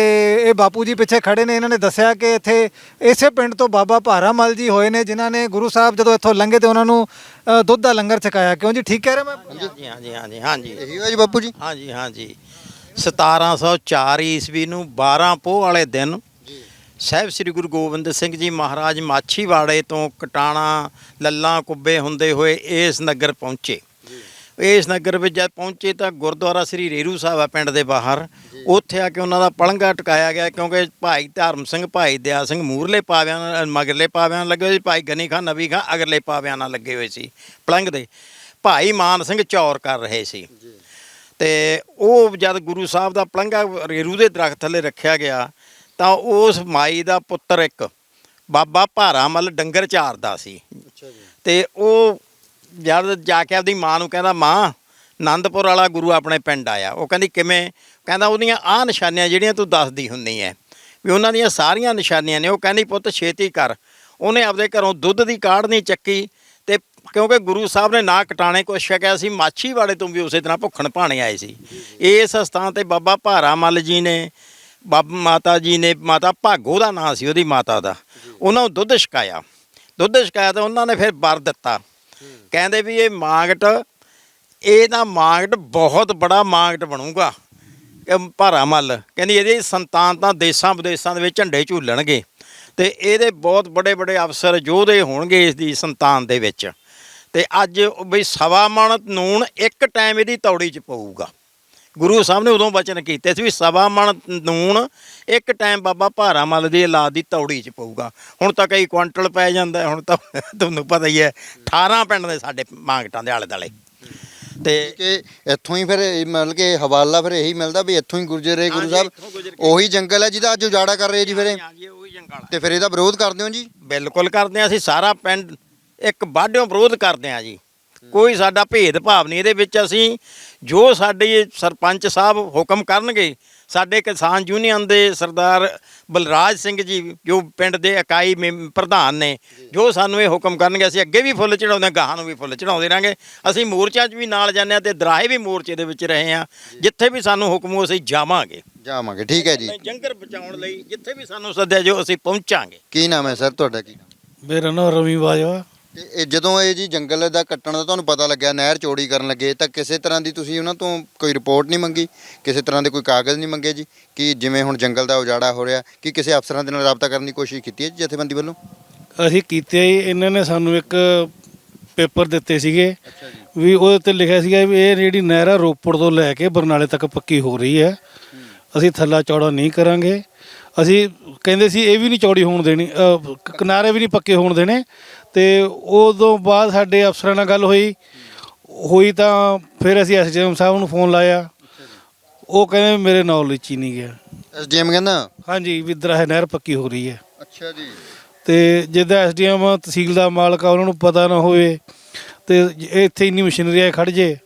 ਇਹ ਬਾਪੂ ਜੀ ਪਿੱਛੇ ਖੜੇ ਨੇ ਇਹਨਾਂ ਨੇ ਦੱਸਿਆ ਕਿ ਇੱਥੇ ਇਸੇ ਪਿੰਡ ਤੋਂ ਬਾਬਾ ਭਾਰਾਮਲ ਜੀ ਹੋਏ ਨੇ ਜਿਨ੍ਹਾਂ ਨੇ ਗੁਰੂ ਸਾਹਿਬ ਜਦੋਂ ਇੱਥੋਂ ਲੰਘੇ ਤੇ ਉਹਨਾਂ ਨੂੰ ਅ, ਦੁੱਧ ਦਾ ਲੰਗਰ ਛਕਾਇਆ। ਕਿਉਂ ਜੀ? ਠੀਕ ਕਹਿ ਰਿਹਾ ਮੈਂ? ਹਾਂਜੀ ਹਾਂਜੀ ਹਾਂਜੀ ਹਾਂਜੀ ਇਹੀ ਹੋਇਆ ਜੀ ਬਾਪੂ ਜੀ? ਹਾਂਜੀ ਹਾਂਜੀ। 1704 ਈਸਵੀ ਨੂੰ 12 ਪੋਹ ਵਾਲੇ ਦਿਨ ਸਾਹਿਬ ਸ੍ਰੀ ਗੁਰੂ ਗੋਬਿੰਦ ਸਿੰਘ ਜੀ ਮਹਾਰਾਜ ਮਾਛੀਵਾੜੇ ਤੋਂ ਕਟਾਣਾ ਲੱਲਾਂ ਕੁੱਬੇ ਹੁੰਦੇ ਹੋਏ ਇਸ ਨਗਰ ਪਹੁੰਚੇ। ਇਸ ਨਗਰ ਵਿੱਚ ਜਦ ਪਹੁੰਚੇ ਤਾਂ ਗੁਰਦੁਆਰਾ ਸ੍ਰੀ ਰੇਰੂ ਸਾਹਿਬ ਆ ਪਿੰਡ ਦੇ ਬਾਹਰ। ਉੱਥੇ ਆ ਕੇ ਉਹਨਾਂ ਦਾ ਪਲੰਗਾ ਟਿਕਾਇਆ ਗਿਆ ਕਿਉਂਕਿ ਭਾਈ ਧਰਮ ਸਿੰਘ ਭਾਈ ਦਿਆ ਸਿੰਘ ਮੂਰਲੇ ਪਾਵਿਆਂ ਨਾਲ ਮਗਰਲੇ ਪਾਵਿਆਂ ਨਾਲ ਲੱਗੇ ਹੋਏ ਸੀ ਭਾਈ ਗਨੀ ਖਾਨ ਨਬੀ ਖਾਨ ਅਗਰਲੇ ਪਾਵਿਆਂ ਨਾਲ ਲੱਗੇ ਹੋਏ ਸੀ ਪਲੰਗ ਦੇ। ਭਾਈ ਮਾਨ ਸਿੰਘ ਚੌਰ ਕਰ ਰਹੇ ਸੀ। ਤੇ ਉਹ ਜਦ ਗੁਰੂ ਸਾਹਿਬ ਦਾ ਪਲੰਘਾ ਰੇਰੂ ਦੇ ਦਰਖਤ ਥੱਲੇ ਰੱਖਿਆ ਗਿਆ ਤਾਂ ਉਸ ਮਾਈ ਦਾ ਪੁੱਤਰ ਇੱਕ ਬਾਬਾ ਭਾਰਾਮਲ ਡੰਗਰ ਚਾਰਦਾ ਸੀ। ਤੇ ਉਹ ਜਦ ਜਾ ਕੇ ਆਪਦੀ ਮਾਂ ਨੂੰ ਕਹਿੰਦਾ ਮਾਂ ਆਨੰਦਪੁਰ ਵਾਲਾ ਗੁਰੂ ਆਪਣੇ ਪਿੰਡ ਆਇਆ। ਉਹ ਕਹਿੰਦੀ ਕਿਵੇਂ? ਕਹਿੰਦਾ ਉਹਦੀਆਂ ਆਹ ਨਿਸ਼ਾਨੀਆਂ ਜਿਹੜੀਆਂ ਤੂੰ ਦੱਸਦੀ ਹੁੰਨੀ ਐ ਵੀ ਉਹਨਾਂ ਦੀਆਂ ਸਾਰੀਆਂ ਨਿਸ਼ਾਨੀਆਂ ਨੇ। ਉਹ ਕਹਿੰਦੀ ਪੁੱਤ ਛੇਤੀ ਕਰ। ਉਹਨੇ ਆਪਦੇ ਘਰੋਂ ਦੁੱਧ ਦੀ ਕਾੜਨੀ ਚੱਕੀ ਤੇ ਕਿਉਂਕਿ ਗੁਰੂ ਸਾਹਿਬ ਨੇ ਨਾ ਕਟਾਣੇ ਕੁਛ ਛਕਿਆ ਸੀ ਮਾਛੀਵਾੜੇ ਤੋਂ ਵੀ ਉਸੇ ਤਰ੍ਹਾਂ ਭੁੱਖਣ ਭਾਣੇ ਆਏ ਸੀ। ਇਸ ਸਥਾਨ ਤੇ ਬਾਬਾ ਭਾਰਾਮਲ ਜੀ ਨੇ ਬਾਬ ਮਾਤਾ ਜੀ ਨੇ, ਮਾਤਾ ਭਾਗੋ ਦਾ ਨਾਂ ਸੀ ਉਹਦੀ ਮਾਤਾ ਦਾ। ਉਹਨਾਂ ਨੂੰ ਦੁੱਧ ਛਕਾਇਆ। ਦੁੱਧ ਛਕਾਇਆ ਤਾਂ ਉਹਨਾਂ ਨੇ ਫਿਰ ਵਰ ਦਿੱਤਾ। ਕਹਿੰਦੇ ਵੀ ਇਹ ਮਾਂਗਟ, ਇਹ ਨਾ ਮਾਂਗਟ ਬਹੁਤ ਬੜਾ ਮਾਂਗਟ ਬਣੂਗਾ। ਕਿ ਭਾਰਾਮਲ ਕਹਿੰਦੀ ਇਹਦੀ ਸੰਤਾਨ ਤਾਂ ਦੇਸ਼ਾਂ ਵਿਦੇਸ਼ਾਂ ਦੇ ਵਿੱਚ ਝੰਡੇ ਝੂਲਣਗੇ। ਤੇ ਇਹਦੇ ਬਹੁਤ ਵੱਡੇ ਵੱਡੇ ਅਫਸਰ ਯੋਧੇ ਹੋਣਗੇ ਇਸ ਦੀ ਸੰਤਾਨ ਦੇ ਵਿੱਚ। ਤੇ ਅੱਜ ਉਹ ਬਈ ਸਵਾ ਮਣ ਨੂਣ ਇੱਕ ਟਾਈਮ ਇਹਦੀ ਤੌੜੀ 'ਚ ਪਊਗਾ। ਗੁਰੂ ਸਾਹਿਬ ਨੇ ਉਦੋਂ ਬਚਨ ਕੀਤੇ ਸੀ ਵੀ ਸਵਾ ਮਣ ਨੂਣ ਇੱਕ ਟਾਈਮ ਬਾਬਾ ਭਾਰਾਮਲ ਦੀ ਔਲਾਦ ਦੀ ਤੌੜੀ 'ਚ ਪਊਗਾ। ਹੁਣ ਤਾਂ ਕਈ ਕੁਆਂਟਲ ਪੈ ਜਾਂਦਾ ਹੁਣ ਤਾਂ ਤੁਹਾਨੂੰ ਪਤਾ ਹੀ ਹੈ 18 ਪਿੰਡ ਦੇ ਸਾਡੇ ਮਾਂਗਟਾਂ ਦੇ ਆਲੇ ਦੁਆਲੇ ਤੇ ਕਿ ਇੱਥੋਂ ਹੀ ਫਿਰ ਮਤਲਬ ਕਿ ਹਵਾਲਾ ਫਿਰ ਇਹੀ ਮਿਲਦਾ ਵੀ ਇੱਥੋਂ ਹੀ ਗੁਰਜਰ ਰਹੇ ਗੁਰੂ ਸਾਹਿਬ ਉਹੀ ਜੰਗਲ ਹੈ ਜਿਹਦਾ ਅੱਜ ਉਜਾੜਾ ਕਰ ਰਹੇ ਜੀ ਫਿਰ ਤੇ ਫਿਰ ਇਹਦਾ ਵਿਰੋਧ ਕਰਦੇ ਹੋ ਜੀ? ਬਿਲਕੁਲ ਕਰਦੇ ਹਾਂ ਅਸੀਂ ਸਾਰਾ ਪਿੰਡ ਇੱਕ ਵਾਢਿਓ ਵਿਰੋਧ ਕਰਦੇ ਹਾਂ ਜੀ। ਕੋਈ ਸਾਡਾ ਭੇਦ ਭਾਵ ਨਹੀਂ। ਇਹਦੇ ਵਿੱਚ ਅਸੀਂ ਜੋ ਸਾਡੇ ਸਰਪੰਚ ਸਾਹਿਬ ਹੁਕਮ ਕਰਨਗੇ ਸਾਡੇ ਕਿਸਾਨ ਯੂਨੀਅਨ ਦੇ ਸਰਦਾਰ ਬਲਰਾਜ ਸਿੰਘ ਜੀ ਜੋ ਪਿੰਡ ਦੇ ਇਕਾਈ ਪ੍ਰਧਾਨ ਨੇ ਜੋ ਸਾਨੂੰ ਇਹ ਹੁਕਮ ਕਰਨਗੇ ਅਸੀਂ ਅੱਗੇ ਵੀ ਫੁੱਲ ਚੜਾਉਂਦੇ ਹਾਂ ਗਾਹਾਂ ਨੂੰ ਵੀ ਫੁੱਲ ਚੜਾਉਂਦੇ ਰਾਂਗੇ ਅਸੀਂ ਮੋਰਚਿਆਂ 'ਚ ਵੀ ਨਾਲ ਜਾਂਦੇ ਹਾਂ ਤੇ ਦਰਾਹੇ ਵੀ ਮੋਰਚੇ ਦੇ ਵਿੱਚ ਰਹੇ ਹਾਂ ਜਿੱਥੇ ਵੀ ਸਾਨੂੰ ਹੁਕਮ ਹੋ ਅਸੀਂ ਜਾਵਾਂਗੇ। ਜਾਵਾਂਗੇ ਠੀਕ ਹੈ ਜੀ। ਜੰਗਰ ਬਚਾਉਣ ਲਈ ਜਿੱਥੇ ਵੀ ਸਾਨੂੰ ਸੱਦਿਆ ਜੋ ਅਸੀਂ ਪਹੁੰਚਾਂਗੇ। ਕੀ ਨਾਮ ਹੈ ਸਰ? ਤੁਹਾਡਾ ਕੀ ਨਾਮ? ਮੇਰਾ ਨਾਮ ਰਵੀ ਬਾਜਵਾ। ਤੇ ਇਹ ਜਦੋਂ ਇਹ ਜੀ ਜੰਗਲ ਦਾ ਕੱਟਣ ਦਾ ਤੁਹਾਨੂੰ ਪਤਾ ਲੱਗਿਆ ਨਹਿਰ ਚੋੜੀ ਕਰਨ ਲੱਗੇ ਤਾਂ ਕਿਸੇ ਤਰ੍ਹਾਂ ਦੀ ਤੁਸੀਂ ਉਹਨਾਂ ਤੋਂ ਕੋਈ ਰਿਪੋਰਟ ਨਹੀਂ ਮੰਗੀ? ਕਿਸੇ ਤਰ੍ਹਾਂ ਦੇ ਕੋਈ ਕਾਗਜ਼ ਨਹੀਂ ਮੰਗੇ ਜੀ ਕਿ ਜਿਵੇਂ ਹੁਣ ਜੰਗਲ ਦਾ ਉਜਾੜਾ ਹੋ ਰਿਹਾ ਕਿ ਕਿਸੇ ਅਫਸਰਾਂ ਦੇ ਨਾਲ ਰਾਬਤਾ ਕਰਨ ਦੀ ਕੋਸ਼ਿਸ਼ ਕੀਤੀ ਹੈ ਜੀ ਜਥੇਬੰਦੀ ਵੱਲੋਂ? ਅਸੀਂ ਕੀਤੇ ਹੀ ਇਹਨਾਂ ਨੇ ਸਾਨੂੰ ਇੱਕ ਪੇਪਰ ਦਿੱਤੇ ਸੀਗੇ। ਵੀ ਉਹਦੇ ਤੇ ਲਿਖਿਆ ਸੀਗਾ ਵੀ ਇਹ ਜਿਹੜੀ ਨਹਿਰ ਆ ਰੋਪੜ ਤੋਂ ਲੈ ਕੇ ਬਰਨਾਲੇ ਤੱਕ ਪੱਕੀ ਹੋ ਰਹੀ ਹੈ। ਅਸੀਂ ਥੱਲਾ ਚੌੜਾ ਨਹੀਂ ਕਰਾਂਗੇ। ਅਸੀਂ ਕਹਿੰਦੇ ਸੀ ਇਹ ਵੀ ਨਹੀਂ ਚੌੜੀ ਹੋਣ ਦੇਣੀ ਅ, ਕ- ਕਿਨਾਰੇ ਵੀ ਨਹੀਂ ਪੱਕੇ ਹੋਣ ਦੇਣੇ। ਤੇ ਉਦੋਂ ਬਾਅਦ ਸਾਡੇ ਅਫਸਰਾਂ ਨਾਲ ਗੱਲ ਹੋਈ। ਹੋਈ ਤਾਂ ਫਿਰ ਅਸੀਂ ਐਸਡੀਐਮ ਸਾਹਿਬ ਨੂੰ ਫੋਨ ਲਾਇਆ। ਉਹ ਕਹਿੰਦੇ ਮੇਰੇ ਨੌਲੇਜ 'ਚ ਹੀ ਨਹੀਂ ਗਿਆ। ਐਸਡੀਐਮ ਕਹਿੰਦਾ? ਹਾਂਜੀ ਵੀ ਦਰਾਹ ਨਹਿਰ ਪੱਕੀ ਹੋ ਰਹੀ ਹੈ। ਅੱਛਾ ਜੀ। ਤੇ ਜਿੱਦਾਂ ਐਸਡੀਐਮ ਤਹਿਸੀਲ ਦਾ ਮਾਲਕ ਆ ਉਹਨਾਂ ਨੂੰ ਪਤਾ ਨਾ ਹੋਵੇ ਤੇ ਇੱਥੇ ਇੰਨੀ ਮਸ਼ੀਨਰੀ ਆ ਖੜ ਜੇ।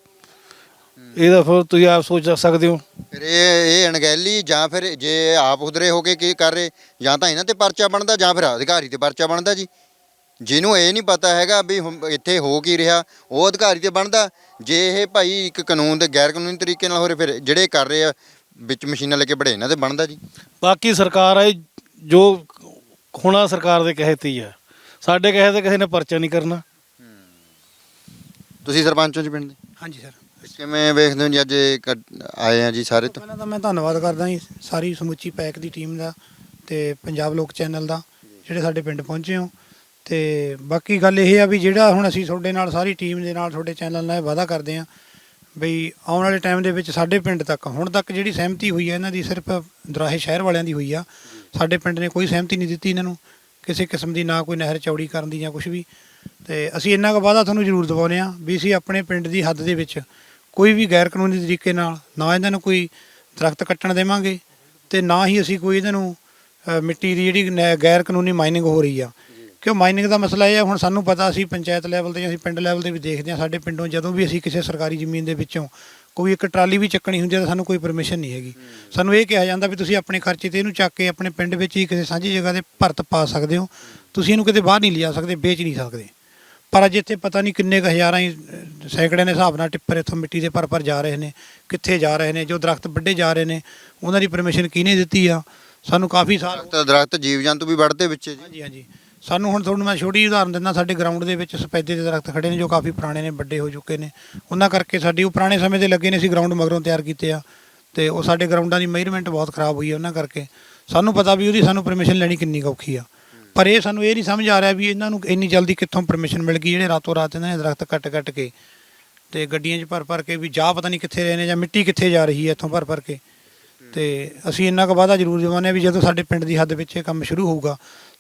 ਇਹਦਾ ਫਿਰ ਤੁਸੀਂ ਆਪ ਸੋਚ ਸਕਦੇ ਹੋ। ਫਿਰ ਇਹ ਇਹ ਅਣਗਹਿਲੀ ਜਾਂ ਫਿਰ ਜੇ ਆਪ ਉਧਰੇ ਹੋ ਕੇ ਕੀ ਕਰ ਰਹੇ ਜਾਂ ਤਾਂ ਇਹਨਾਂ ਤੇ ਪਰਚਾ ਬਣਦਾ ਜਾਂ ਫਿਰ ਅਧਿਕਾਰੀ ਤੇ ਪਰਚਾ ਬਣਦਾ ਜੀ। ਜਿਹਨੂੰ ਇਹ ਨਹੀਂ ਪਤਾ ਹੈਗਾ ਵੀ ਹੁਣ ਇੱਥੇ ਹੋ ਕੀ ਰਿਹਾ ਉਹ ਅਧਿਕਾਰੀ ਤੇ ਬਣਦਾ। ਜੇ ਇਹ ਭਾਈ ਇੱਕ ਕਾਨੂੰਨ ਦੇ ਗੈਰ ਕਾਨੂੰਨੀ ਤਰੀਕੇ ਨਾਲ ਹੋ ਰਿਹਾ ਫਿਰ ਜਿਹੜੇ ਕਰ ਰਹੇ ਆ ਵਿੱਚ ਮਸ਼ੀਨਾਂ ਲੈ ਕੇ ਬੜੇ ਇਹਨਾਂ ਤੇ ਬਣਦਾ ਜੀ। ਬਾਕੀ ਸਰਕਾਰ ਹੈ ਜੋ ਹੋਣਾ ਸਰਕਾਰ ਦੇ ਕਹੇ ਤੇ ਹੀ ਆ। ਸਾਡੇ ਕਹੇ ਤੇ ਕਿਸੇ ਨੇ ਪਰਚਾ ਨਹੀਂ ਕਰਨਾ। ਤੁਸੀਂ ਸਰਪੰਚੋਂ ਜੀ ਪਿੰਡ ਦੇ? ਹਾਂਜੀ ਸਰ। ਕਿਵੇਂ ਵੇਖਦੇ ਹੋ ਜੀ ਅੱਜ ਇਹ ਆਏ ਆ ਜੀ ਸਾਰੇ ਤੋਂ? ਪਹਿਲਾਂ ਤਾਂ ਮੈਂ ਧੰਨਵਾਦ ਕਰਦਾ ਜੀ ਸਾਰੀ ਸਮੁੱਚੀ ਪੈਕ ਦੀ ਟੀਮ ਦਾ ਤੇ ਪੰਜਾਬ ਲੋਕ ਚੈਨਲ ਦਾ ਜਿਹੜੇ ਸਾਡੇ ਪਿੰਡ ਪਹੁੰਚੇ ਹੋ। ਤੇ ਬਾਕੀ ਗੱਲ ਇਹ ਆ ਵੀ ਜਿਹੜਾ ਹੁਣ ਅਸੀਂ ਤੁਹਾਡੇ ਨਾਲ ਸਾਰੀ ਟੀਮ ਦੇ ਨਾਲ ਤੁਹਾਡੇ ਚੈਨਲ ਨਾਲ ਇਹ ਵਾਅਦਾ ਕਰਦੇ ਆ ਬਈ ਆਉਣ ਵਾਲੇ ਟਾਈਮ ਦੇ ਵਿੱਚ ਸਾਡੇ ਪਿੰਡ ਤੱਕ, ਹੁਣ ਤੱਕ ਜਿਹੜੀ ਸਹਿਮਤੀ ਹੋਈ ਹੈ ਇਹਨਾਂ ਦੀ ਸਿਰਫ ਦਰਾਹੇ ਸ਼ਹਿਰ ਵਾਲਿਆਂ ਦੀ ਹੋਈ ਆ। ਸਾਡੇ ਪਿੰਡ ਨੇ ਕੋਈ ਸਹਿਮਤੀ ਨਹੀਂ ਦਿੱਤੀ ਇਹਨਾਂ ਨੂੰ, ਕਿਸੇ ਕਿਸਮ ਦੀ ਨਾ ਕੋਈ ਨਹਿਰ ਚੌੜੀ ਕਰਨ ਦੀ ਜਾਂ ਕੁਝ ਵੀ। ਤੇ ਅਸੀਂ ਇੰਨਾ ਕੁ ਵਾਅਦਾ ਤੁਹਾਨੂੰ ਜ਼ਰੂਰ ਦਿਵਾਉਂਦੇ ਆ ਵੀ ਅਸੀਂ ਆਪਣੇ ਪਿੰਡ ਦੀ ਹੱਦ ਦੇ ਵਿੱਚ ਕੋਈ ਵੀ ਗੈਰ ਕਾਨੂੰਨੀ ਤਰੀਕੇ ਨਾਲ ਨਾ ਇਹਨਾਂ ਨੂੰ ਕੋਈ ਦਰਖਤ ਕੱਟਣ ਦੇਵਾਂਗੇ ਤੇ ਨਾ ਹੀ ਅਸੀਂ ਕੋਈ ਇਹਨਾਂ ਨੂੰ ਮਿੱਟੀ ਦੀ ਜਿਹੜੀ ਨੈ- ਗੈਰ ਕਾਨੂੰਨੀ ਮਾਈਨਿੰਗ ਹੋ ਰਹੀ ਆ। ਕਿਉਂ ਮਾਈਨਿੰਗ ਦਾ ਮਸਲਾ ਇਹ ਹੈ ਹੁਣ ਸਾਨੂੰ ਪਤਾ ਅਸੀਂ ਪੰਚਾਇਤ ਲੈਵਲ ਤੇ ਅਸੀਂ ਪਿੰਡ ਲੈਵਲ ਤੇ ਵੀ ਦੇਖਦੇ ਹਾਂ ਸਾਡੇ ਪਿੰਡੋਂ ਜਦੋਂ ਵੀ ਅਸੀਂ ਕਿਸੇ ਸਰਕਾਰੀ ਜ਼ਮੀਨ ਦੇ ਵਿੱਚੋਂ ਕੋਈ ਇੱਕ ਟਰਾਲੀ ਵੀ ਚੱਕਣੀ ਹੁੰਦੀ ਹੈ ਤਾਂ ਸਾਨੂੰ ਕੋਈ ਪਰਮਿਸ਼ਨ ਨਹੀਂ ਹੈਗੀ। ਸਾਨੂੰ ਇਹ ਕਿਹਾ ਜਾਂਦਾ ਵੀ ਤੁਸੀਂ ਆਪਣੇ ਖਰਚੇ ਤੇ ਇਹਨੂੰ ਚੱਕ ਕੇ ਆਪਣੇ ਪਿੰਡ ਵਿੱਚ ਹੀ ਕਿਸੇ ਸਾਂਝੀ ਜਗ੍ਹਾ ਤੇ ਭਰਤ ਪਾ ਸਕਦੇ ਹੋ। ਤੁਸੀਂ ਇਹਨੂੰ ਕਿਤੇ ਬਾਹਰ ਨਹੀਂ ਲਿਜਾ ਸਕਦੇ ਵੇਚ ਨਹੀਂ ਸਕਦੇ। ਪਰ ਅੱਜ ਇੱਥੇ ਪਤਾ ਨਹੀਂ ਕਿੰਨੇ ਕੁ ਹਜ਼ਾਰਾਂ ਹੀ ਅਹ, ਸੈਂਕੜਿਆਂ ਦੇ ਹਿਸਾਬ ਨਾਲ ਟਿੱਪਰ ਇੱਥੋਂ ਮਿੱਟੀ ਦੇ ਭਰ ਭਰ ਜਾ ਰਹੇ ਨੇ ਕਿੱਥੇ ਜਾ ਰਹੇ ਨੇ ਜੋ ਦਰਖਤ ਵੱਡੇ ਜਾ ਰਹੇ ਨੇ ਉਹਨਾਂ ਦੀ ਪਰਮਿਸ਼ਨ ਕਿਹਨੇ ਦਿੱਤੀ ਆ? ਸਾਨੂੰ ਕਾਫੀ ਸਾਲ ਦਰਖਤ ਦਰਖਤ ਜੀਵ ਜੰਤੂ ਵੀ ਵੱਢਦੇ ਵਿੱਚ ਜੀ। ਹਾਂਜੀ ਹਾਂਜੀ। ਸਾਨੂੰ ਹੁਣ ਤੁਹਾਨੂੰ ਮੈਂ ਛੋਟੀ ਉਦਾਹਰਨ ਦਿੰਦਾ, ਸਾਡੇ ਗਰਾਊਂਡ ਦੇ ਵਿੱਚ ਸਫੈਦੇ ਦੇ ਦਰਖਤ ਖੜੇ ਨੇ ਜੋ ਕਾਫੀ ਪੁਰਾਣੇ ਨੇ, ਵੱਡੇ ਹੋ ਚੁੱਕੇ ਨੇ। ਉਹਨਾਂ ਕਰਕੇ ਸਾਡੀ ਉਹ ਪੁਰਾਣੇ ਸਮੇਂ ਦੇ ਲੱਗੇ ਨੇ ਅਸੀਂ ਗਰਾਊਂਡ ਮਗਰੋਂ ਤਿਆਰ ਕੀਤੇ ਆ। ਤੇ ਉਹ ਸਾਡੇ ਗਰਾਊਂਡਾਂ ਦੀ ਮੇਜਰਮੈਂਟ ਬਹੁਤ ਖਰਾਬ ਹੋਈ ਹੈ ਉਹਨਾਂ ਕਰਕੇ। ਸਾਨੂੰ ਪਤਾ ਵੀ ਉਹਦੀ ਸਾਨੂੰ ਪਰਮਿਸ਼ਨ ਲੈਣੀ ਕਿੰਨੀ ਔਖੀ ਆ। ਪਰ ਇਹ ਸਾਨੂੰ ਇਹ ਨਹੀਂ ਸਮਝ ਆ ਰਿਹਾ ਵੀ ਇਹਨਾਂ ਨੂੰ ਇੰਨੀ ਜਲਦੀ ਕਿੱਥੋਂ ਪਰਮਿਸ਼ਨ ਮਿਲ ਗਈ, ਜਿਹੜੇ ਰਾਤੋਂ ਰਾਤ ਇਹਨਾਂ ਨੇ ਦਰਖਤ ਕੱਟ ਕੱਟ ਕੇ ਤੇ ਗੱਡੀਆਂ 'ਚ ਭਰ ਭਰ ਕੇ ਵੀ ਜਾ ਪਤਾ ਨਹੀਂ ਕਿੱਥੇ ਰਹੇ ਨੇ ਜਾਂ ਮਿੱਟੀ ਕਿੱਥੇ ਜਾ ਰਹੀ ਹੈ ਇੱਥੋਂ ਭਰ ਭਰ ਕੇ। ਤੇ ਅਸੀਂ ਇੰਨਾ ਕੁ ਵਾਅਦਾ ਜ਼ਰੂਰ ਦਿਵਾਉਂਦੇ ਹਾਂ ਵੀ ਜਦੋਂ ਸਾਡੇ ਪਿੰਡ ਦੀ ਹੱਦ ਵਿੱਚ ਇਹ ਕੰਮ ਸ਼ੁਰੂ ਹੋਊਗਾ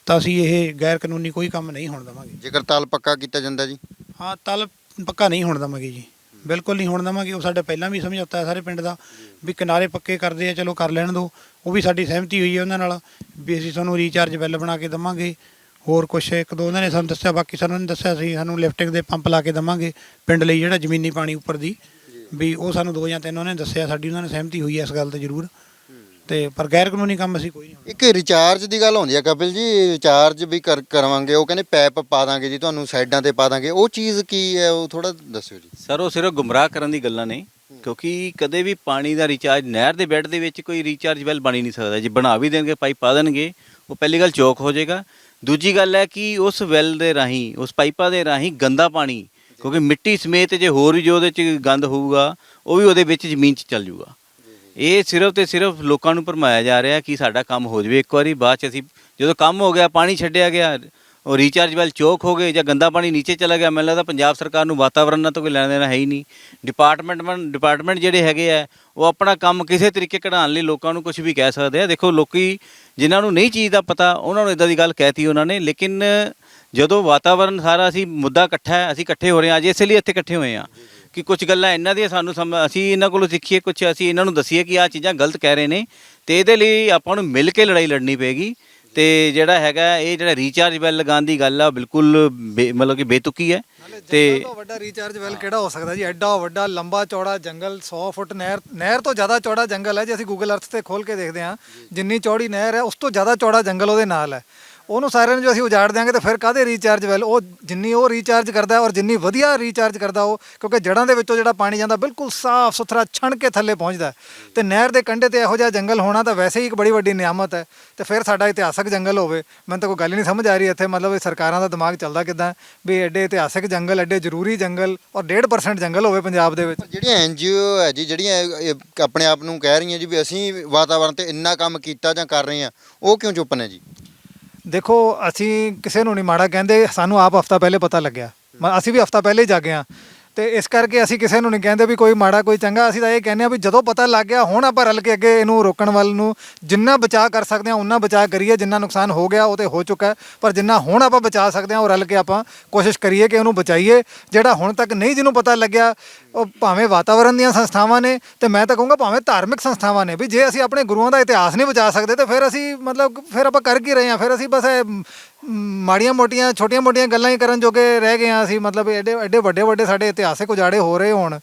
ਤਾਂ ਅਸੀਂ ਇਹ ਗੈਰ ਕਾਨੂੰਨੀ ਕੋਈ ਕੰਮ ਨਹੀਂ ਹੋਣ ਦੇਵਾਂਗੇ। ਜੇਕਰ ਤਲ ਪੱਕਾ ਕੀਤਾ ਜਾਂਦਾ ਜੀ? ਹਾਂ ਤਲ ਪੱਕਾ ਨਹੀਂ ਹੋਣ ਦੇਵਾਂਗੇ ਜੀ। ਬਿਲਕੁਲ ਨਹੀਂ ਹੋਣ ਦੇਵਾਂਗੇ। ਉਹ ਸਾਡਾ ਪਹਿਲਾਂ ਵੀ ਸਮਝੌਤਾ ਹੈ ਸਾਰੇ ਪਿੰਡ ਦਾ ਵੀ ਕਿਨਾਰੇ ਪੱਕੇ ਕਰਦੇ ਆ ਚਲੋ ਕਰ ਲੈਣ ਦਿਓ ਉਹ ਵੀ ਸਾਡੀ ਸਹਿਮਤੀ ਹੋਈ ਹੈ ਉਹਨਾਂ ਨਾਲ ਵੀ ਅਸੀਂ ਤੁਹਾਨੂੰ ਰੀਚਾਰਜ ਬਿੱਲ ਬਣਾ ਕੇ ਦੇਵਾਂਗੇ। ਹੋਰ ਕੁਛ ਇੱਕ ਦੋ ਉਹਨਾਂ ਨੇ ਸਾਨੂੰ ਦੱਸਿਆ ਬਾਕੀ ਸਾਨੂੰ ਨਹੀਂ ਦੱਸਿਆ। ਸੀ ਸਾਨੂੰ ਲਿਫਟਿੰਗ ਦੇ ਪੰਪ ਲਾ ਕੇ ਦੇਵਾਂਗੇ ਪਿੰਡ ਲਈ ਜਿਹੜਾ ਜ਼ਮੀਨੀ ਪਾਣੀ ਉੱਪਰ ਦੀ। ਵੀ ਉਹ ਸਾਨੂੰ ਦੋ ਜਾਂ ਤਿੰਨ ਉਹਨੇ ਦੱਸਿਆ ਸਾਡੀ ਉਹਨਾਂ ਨੇ ਸਹਿਮਤੀ ਹੋਈ ਹੈ ਇਸ ਗੱਲ ਤੇ ਜ਼ਰੂਰ। ਤੇ ਪਰ ਗੈਰ ਕਾਨੂੰਨੀ ਕੰਮ ਅਸੀਂ ਕੋਈ ਨਹੀਂ ਹੋਣ। ਇੱਕ ਰਿਚਾਰਜ ਦੀ ਗੱਲ ਹੁੰਦੀ ਆ ਕਪਿਲ ਜੀ ਰਿਚਾਰਜ ਵੀ ਕਰ ਕਰਵਾਂਗੇ ਉਹ ਕਹਿੰਦੇ ਪੈਪ ਪਾ ਦਾਂਗੇ ਜੀ ਤੁਹਾਨੂੰ ਸਾਈਡਾਂ ਤੇ ਪਾ ਦਾਂਗੇ ਉਹ ਚੀਜ਼ ਕੀ ਹੈ ਉਹ ਥੋੜਾ ਦੱਸਿਓ ਜੀ। ਸਰ ਉਹ ਸਿਰਫ ਗੁੰਮਰਾਹ ਕਰਨ ਦੀ ਗੱਲਾਂ ਨੇ ਕਿਉਂਕਿ ਕਦੇ ਵੀ ਪਾਣੀ ਦਾ ਰੀਚਾਰਜ ਨਹਿਰ ਦੇ ਬੈੱਡ ਦੇ ਵਿੱਚ ਕੋਈ ਰੀਚਾਰਜ ਵੈਲ ਬਣ ਹੀ ਨਹੀਂ ਸਕਦਾ। ਜੇ ਬਣਾ ਵੀ ਦੇਣਗੇ ਪਾਈਪ ਪਾ ਦੇਣਗੇ ਉਹ ਪਹਿਲੀ ਗੱਲ ਚੌਕ ਹੋ ਜਾਏਗਾ। ਦੂਜੀ ਗੱਲ ਹੈ ਕਿ ਉਸ ਵੈਲ ਦੇ ਰਾਹੀਂ ਉਸ ਪਾਈਪਾਂ ਦੇ ਰਾਹੀਂ ਗੰਦਾ ਪਾਣੀ ਕਿਉਂਕਿ ਮਿੱਟੀ ਸਮੇਤ ਜੇ ਹੋਰ ਵੀ ਜੋ ਉਹਦੇ ਚ ਗੰਦ ਹੋਊਗਾ ਉਹ ਵੀ ਉਹਦੇ ਵਿੱਚ ਜ਼ਮੀਨ 'ਚ ਚੱਲ ਜਾਊਗਾ। ਇਹ ਸਿਰਫ ਤੇ ਸਿਰਫ ਲੋਕਾਂ ਨੂੰ ਭਰਮਾਇਆ ਜਾ ਰਿਹਾ ਕਿ ਸਾਡਾ ਕੰਮ ਹੋ ਜਾਵੇ ਇੱਕ ਵਾਰੀ, ਬਾਅਦ ਚ ਅਸੀਂ ਜਦੋਂ ਕੰਮ ਹੋ ਗਿਆ, ਪਾਣੀ ਛੱਡਿਆ ਗਿਆ, ਉਹ ਰੀਚਾਰਜ ਵੈਲ ਚੋਕ ਹੋ ਗਏ ਜਾਂ ਗੰਦਾ ਪਾਣੀ ਨੀਚੇ ਚਲਾ ਗਿਆ, ਮੈਨੂੰ ਲੱਗਦਾ ਪੰਜਾਬ ਸਰਕਾਰ ਨੂੰ ਵਾਤਾਵਰਣ ਨਾਲ ਤਾਂ ਕੋਈ ਲੈਣ ਦੇਣਾ ਹੈ ਹੀ ਨਹੀਂ। ਡਿਪਾਰਟਮੈਂਟ ਡਿਪਾਰਟਮੈਂਟ ਜਿਹੜੇ ਹੈਗੇ ਆ, ਉਹ ਆਪਣਾ ਕੰਮ ਕਿਸੇ ਤਰੀਕੇ ਕਢਾਉਣ ਲਈ ਲੋਕਾਂ ਨੂੰ ਕੁਝ ਵੀ ਕਹਿ ਸਕਦੇ ਆ। ਦੇਖੋ, ਲੋਕੀ ਜਿਨ੍ਹਾਂ ਨੂੰ ਨਹੀਂ ਚੀਜ਼ ਦਾ ਪਤਾ, ਉਹਨਾਂ ਨੂੰ ਇਦਾਂ ਦੀ ਗੱਲ ਕਹਿਤੀ ਉਹਨਾਂ ਨੇ, ਲੇਕਿਨ ਜਦੋਂ ਵਾਤਾਵਰਣ ਸਾਰਾ ਅਸੀਂ ਮੁੱਦਾ ਇਕੱਠਾ ਹੈ, ਅਸੀਂ ਇਕੱਠੇ ਹੋ ਰਹੇ ਹਾਂ, ਅੱਜ ਇਸ ਲਈ ਇੱਥੇ ਇਕੱਠੇ ਹੋਏ ਹਾਂ। ਕਿ ਕੁਝ ਗੱਲਾਂ ਇਹਨਾਂ ਦੀਆਂ ਸਾਨੂੰ ਸਮ- ਅਸੀਂ ਇਹਨਾਂ ਕੋਲੋਂ ਸਿੱਖੀਏ ਕੁਝ ਅਸੀਂ ਇਹਨਾਂ ਨੂੰ ਦਸੀਏ ਕਿ ਆਹ ਚੀਜ਼ਾਂ ਗਲਤ ਕਹਿ ਰਹੇ ਨੇ ਤੇ ਇਹਦੇ ਲਈ ਆਪਾਂ ਨੂੰ ਮਿਲ ਕੇ ਲੜਾਈ ਲੜਨੀ ਪਏਗੀ ਤੇ ਜਿਹੜਾ ਹੈਗਾ ਇਹ ਜਿਹੜਾ ਰੀਚਾਰਜ ਬਿੱਲ ਲਗਾਉਣ ਦੀ ਗੱਲ ਆ ਬਿਲਕੁਲ ਬੇ- ਮਤਲਬ ਕਿ ਬੇਤੁਕੀ ਹੈ ਤੇ ਤੋਂ ਵੱਡਾ ਰੀਚਾਰਜ ਵੈਲ ਕਿਹੜਾ ਹੋ ਸਕਦਾ ਜੀ? ਐਡਾ ਵੱਡਾ ਲੰਬਾ ਚੌੜਾ ਜੰਗਲ 100 ਫੁੱਟ ਨਹਿਰ ਨਹਿਰ ਤੋਂ ਜ਼ਿਆਦਾ ਚੌੜਾ ਜੰਗਲ ਹੈ ਜੇ ਅਸੀਂ ਗੂਗਲ ਅਰਥ ਤੇ ਖੋਲ ਕੇ ਦੇਖਦੇ ਹਾਂ ਜਿੰਨੀ ਚੌੜੀ ਨਹਿਰ ਹੈ ਉਸ ਤੋਂ ਜ਼ਿਆਦਾ ਚੌੜਾ ਜੰਗਲ ਉਹਦੇ ਨਾਲ ਹੈ। ਉਹਨੂੰ ਸਾਰਿਆਂ ਨੂੰ ਜੋ ਅਸੀਂ ਉਜਾੜ ਦਿਆਂਗੇ ਤਾਂ ਫਿਰ ਕਾਹਦੇ ਰੀਚਾਰਜ ਵੈਲ ਉਹ ਜਿੰਨੀ ਉਹ ਰੀਚਾਰਜ ਕਰਦਾ ਔਰ ਜਿੰਨੀ ਵਧੀਆ ਰੀਚਾਰਜ ਕਰਦਾ ਉਹ, ਕਿਉਂਕਿ ਜੜਾਂ ਦੇ ਵਿੱਚੋਂ ਜਿਹੜਾ ਪਾਣੀ ਜਾਂਦਾ ਬਿਲਕੁਲ ਸਾਫ਼ ਸੁਥਰਾ ਛਣ ਕੇ ਥੱਲੇ ਪਹੁੰਚਦਾ ਹੈ। ਤੇ ਨਹਿਰ ਦੇ ਕੰਢੇ ਤੇ ਇਹੋ ਜਿਹਾ ਜੰਗਲ ਹੋਣਾ ਤਾਂ ਵੈਸੇ ਹੀ ਇੱਕ ਬੜੀ ਵੱਡੀ ਨਿਆਮਤ ਹੈ। ਤੇ ਫਿਰ ਸਾਡਾ ਇਤਿਹਾਸਕ ਜੰਗਲ ਹੋਵੇ। ਮੈਨੂੰ ਤਾਂ ਕੋਈ ਗੱਲ ਹੀ ਨਹੀਂ ਸਮਝ ਆ ਰਹੀ ਇੱਥੇ, ਮਤਲਬ ਇਹ ਸਰਕਾਰਾਂ ਦਾ ਦਿਮਾਗ ਚੱਲਦਾ ਕਿਦਾਂ ਵੀ ਐਡੇ ਇਤਿਹਾਸਕ ਜੰਗਲ, ਐਡੇ ਜ਼ਰੂਰੀ ਜੰਗਲ ਔਰ 1.5% ਜੰਗਲ ਹੋਵੇ ਪੰਜਾਬ ਦੇ ਵਿੱਚ। ਪਰ ਜਿਹੜੀਆਂ ਐਨਜੀਓ ਹੈ ਜੀ, ਜਿਹੜੀਆਂ ਇਹ- ਆਪਣੇ ਆਪ ਨੂੰ ਕਹਿ ਰਹੀਆਂ ਜੀ ਵੀ ਅਸੀਂ ਵਾਤਾਵਰਣ ਤੇ ਇੰਨਾ ਕੰਮ ਕੀਤਾ ਜਾਂ ਕਰ ਰਹੇ ਹਾਂ, ਉਹ ਕਿਉਂ ਚੁੱਪ ਨੇ ਜੀ? ਦੇਖੋ, ਅਸੀਂ ਕਿਸੇ ਨੂੰ ਨਹੀਂ ਮਾੜਾ ਕਹਿੰਦੇ, ਸਾਨੂੰ ਆਪ ਹਫਤਾ ਪਹਿਲੇ ਪਤਾ ਲੱਗਿਆ। ਮ- ਅਸੀਂ ਵੀ ਹਫਤਾ ਪਹਿਲੇ ਹੀ ਜਾਗੇ ਆ ਤੇ ਇਸ ਕਰਕੇ ਅਸੀਂ ਕਿਸੇ ਨੂੰ ਨਹੀਂ ਕਹਿੰਦੇ ਵੀ ਕੋਈ ਮਾੜਾ ਕੋਈ ਚੰਗਾ। ਅਸੀਂ ਤਾਂ ਇਹ ਕਹਿੰਦੇ ਆ ਵੀ ਜਦੋਂ ਪਤਾ ਲੱਗ ਗਿਆ ਹੁਣ ਆਪਾਂ ਰਲ ਕੇ ਅੱਗੇ ਇਹਨੂੰ ਰੋਕਣ ਵੱਲ ਨੂੰ ਜਿੰਨਾ ਬਚਾਅ ਕਰ ਸਕਦੇ ਆ ਉਨਾ ਬਚਾਅ ਕਰੀਏ। ਜਿੰਨਾ ਨੁਕਸਾਨ ਹੋ ਗਿਆ ਉਹ ਤੇ ਹੋ ਚੁੱਕਾ ਪਰ ਜਿੰਨਾ ਹੁਣ ਆਪਾਂ ਬਚਾ ਸਕਦੇ ਆ ਉਹ ਰਲ ਕੇ ਆਪਾਂ ਕੋਸ਼ਿਸ਼ ਕਰੀਏ ਕਿ ਉਹਨੂੰ ਬਚਾਈਏ। ਜਿਹੜਾ ਹੁਣ ਤੱਕ ਨਹੀਂ ਜਿਹਨੂੰ ਪਤਾ ਲੱਗਿਆ ਉਹ ਭਾਵੇਂ ਵਾਤਾਵਰਣ ਦੀਆਂ ਸੰਸਥਾਵਾਂ ਨੇ ਤੇ ਮੈਂ ਤਾਂ ਕਹੂੰਗਾ ਭਾਵੇਂ ਧਾਰਮਿਕ ਸੰਸਥਾਵਾਂ ਨੇ ਵੀ ਜੇ ਅਸੀਂ ਆਪਣੇ ਗੁਰੂਆਂ ਦਾ ਇਤਿਹਾਸ ਨਹੀਂ ਬਚਾ ਸਕਦੇ ਤੇ ਫਿਰ ਅਸੀਂ ਮਤਲਬ ਫਿਰ ਆਪਾਂ ਕਰ ਕੀ ਰਹੇ ਹਾਂ? ਫਿਰ ਅਸੀਂ ਬਸ ਇਹ, ਮਾੜੀਆਂ ਮੋਟੀਆਂ, ਛੋਟੀਆਂ ਮੋਟੀਆਂ ਗੱਲਾਂ ਹੀ ਕਰਨ ਜੋਗੇ ਰਹਿ ਗਏ ਹਾਂ ਅਸੀਂ। ਮਤਲਬ ਐਡੇ ਐਡੇ ਵੱਡੇ ਵੱਡੇ ਸਾਡੇ ਇਤਿਹਾਸਿਕ ਉਜਾੜੇ ਹੋ ਰਹੇ ਹੋਣ।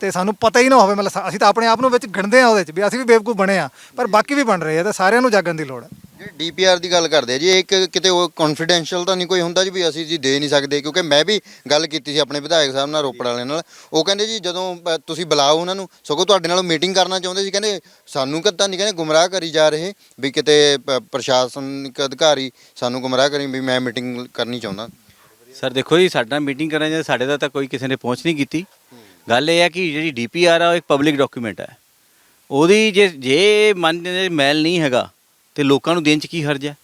ਤੇ ਸਾਨੂੰ ਪਤਾ ਹੀ ਨਾ ਹੋਵੇ ਮਤਲਬ ਸਾ- ਅਸੀਂ ਤਾਂ ਆਪਣੇ ਆਪ ਨੂੰ ਵਿੱਚ ਗਿਣਦੇ ਆ ਉਹਦੇ ਚ ਵੀ ਅਸੀਂ ਵੀ ਬੇਵਕੂਫ ਬਣੇ ਆ ਪਰ ਬਾਕੀ ਵੀ ਬਣ ਰਹੇ ਆ ਤੇ ਸਾਰਿਆਂ ਨੂੰ ਜਾਗਣ ਦੀ ਲੋੜ ਹੈ। ਜਿਹੜੀ ਡੀਪੀਆਰ ਦੀ ਗੱਲ ਕਰਦੇ ਆ ਜੀ ਇਹ ਇੱਕ ਕਿਤੇ ਉਹ ਕੌਨਫੀਡੈਂਸ਼ੀਅਲ ਤਾਂ ਨਹੀਂ ਕੋਈ ਹੁੰਦਾ ਜੀ ਵੀ ਅਸੀਂ ਜੀ ਦੇ ਨਹੀਂ ਸਕਦੇ ਕਿਉਂਕਿ ਮੈਂ ਵੀ ਗੱਲ ਕੀਤੀ ਸੀ ਆਪਣੇ ਵਿਧਾਇਕ ਸਾਹਿਬ ਨਾਲ ਰੋਪੜ ਵਾਲਿਆਂ ਨਾਲ ਉਹ ਕਹਿੰਦੇ ਜੀ ਜਦੋਂ ਅ, ਤੁਸੀਂ ਬੁਲਾਓ ਉਹਨਾਂ ਨੂੰ ਸਗੋਂ ਤੁਹਾਡੇ ਨਾਲ ਮੀਟਿੰਗ ਕਰਨਾ ਚਾਹੁੰਦੇ ਸੀ ਕਹਿੰਦੇ ਸਾਨੂੰ ਕਦਾਂ ਨਹੀਂ ਕਹਿੰਦੇ ਗੁੰਮਰਾਹ ਕਰੀ ਜਾ ਰਹੇ ਵੀ ਕਿਤੇ ਪ- ਪ੍ਰਸ਼ਾਸਨਿਕ ਅਧਿਕਾਰੀ ਸਾਨੂੰ ਗੁੰਮਰਾਹ ਕਰੀ ਵੀ ਮੈਂ ਮੀਟਿੰਗ ਕਰਨੀ ਚਾਹੁੰਦਾ। ਸਰ ਦੇਖੋ ਜੀ ਸਾਡਾ ਮੀਟਿੰਗ ਕਰਨ ਜਾਂ ਸਾਡੇ ਦਾ ਤਾਂ ਕੋਈ ਕਿਸੇ ਨੇ ਪਹੁੰਚ ਨਹੀਂ ਕੀਤੀ। ਗੱਲ ਇਹ ਹੈ ਕਿ ਜਿਹੜੀ ਡੀਪੀਆਰ ਆ, ਉਹ ਇੱਕ ਪਬਲਿਕ ਡਾਕੂਮੈਂਟ ਹੈ ਉਹਦੀ ਜੇ ਜੇ ਮਨ ਦੇ ਮੈਲ ਨਹੀਂ ਹੈਗਾ, ਤੇ ਲੋਕਾਂ ਨੂੰ ਦੇਣ ਚ ਕੀ ਹਰਜ ਹੈ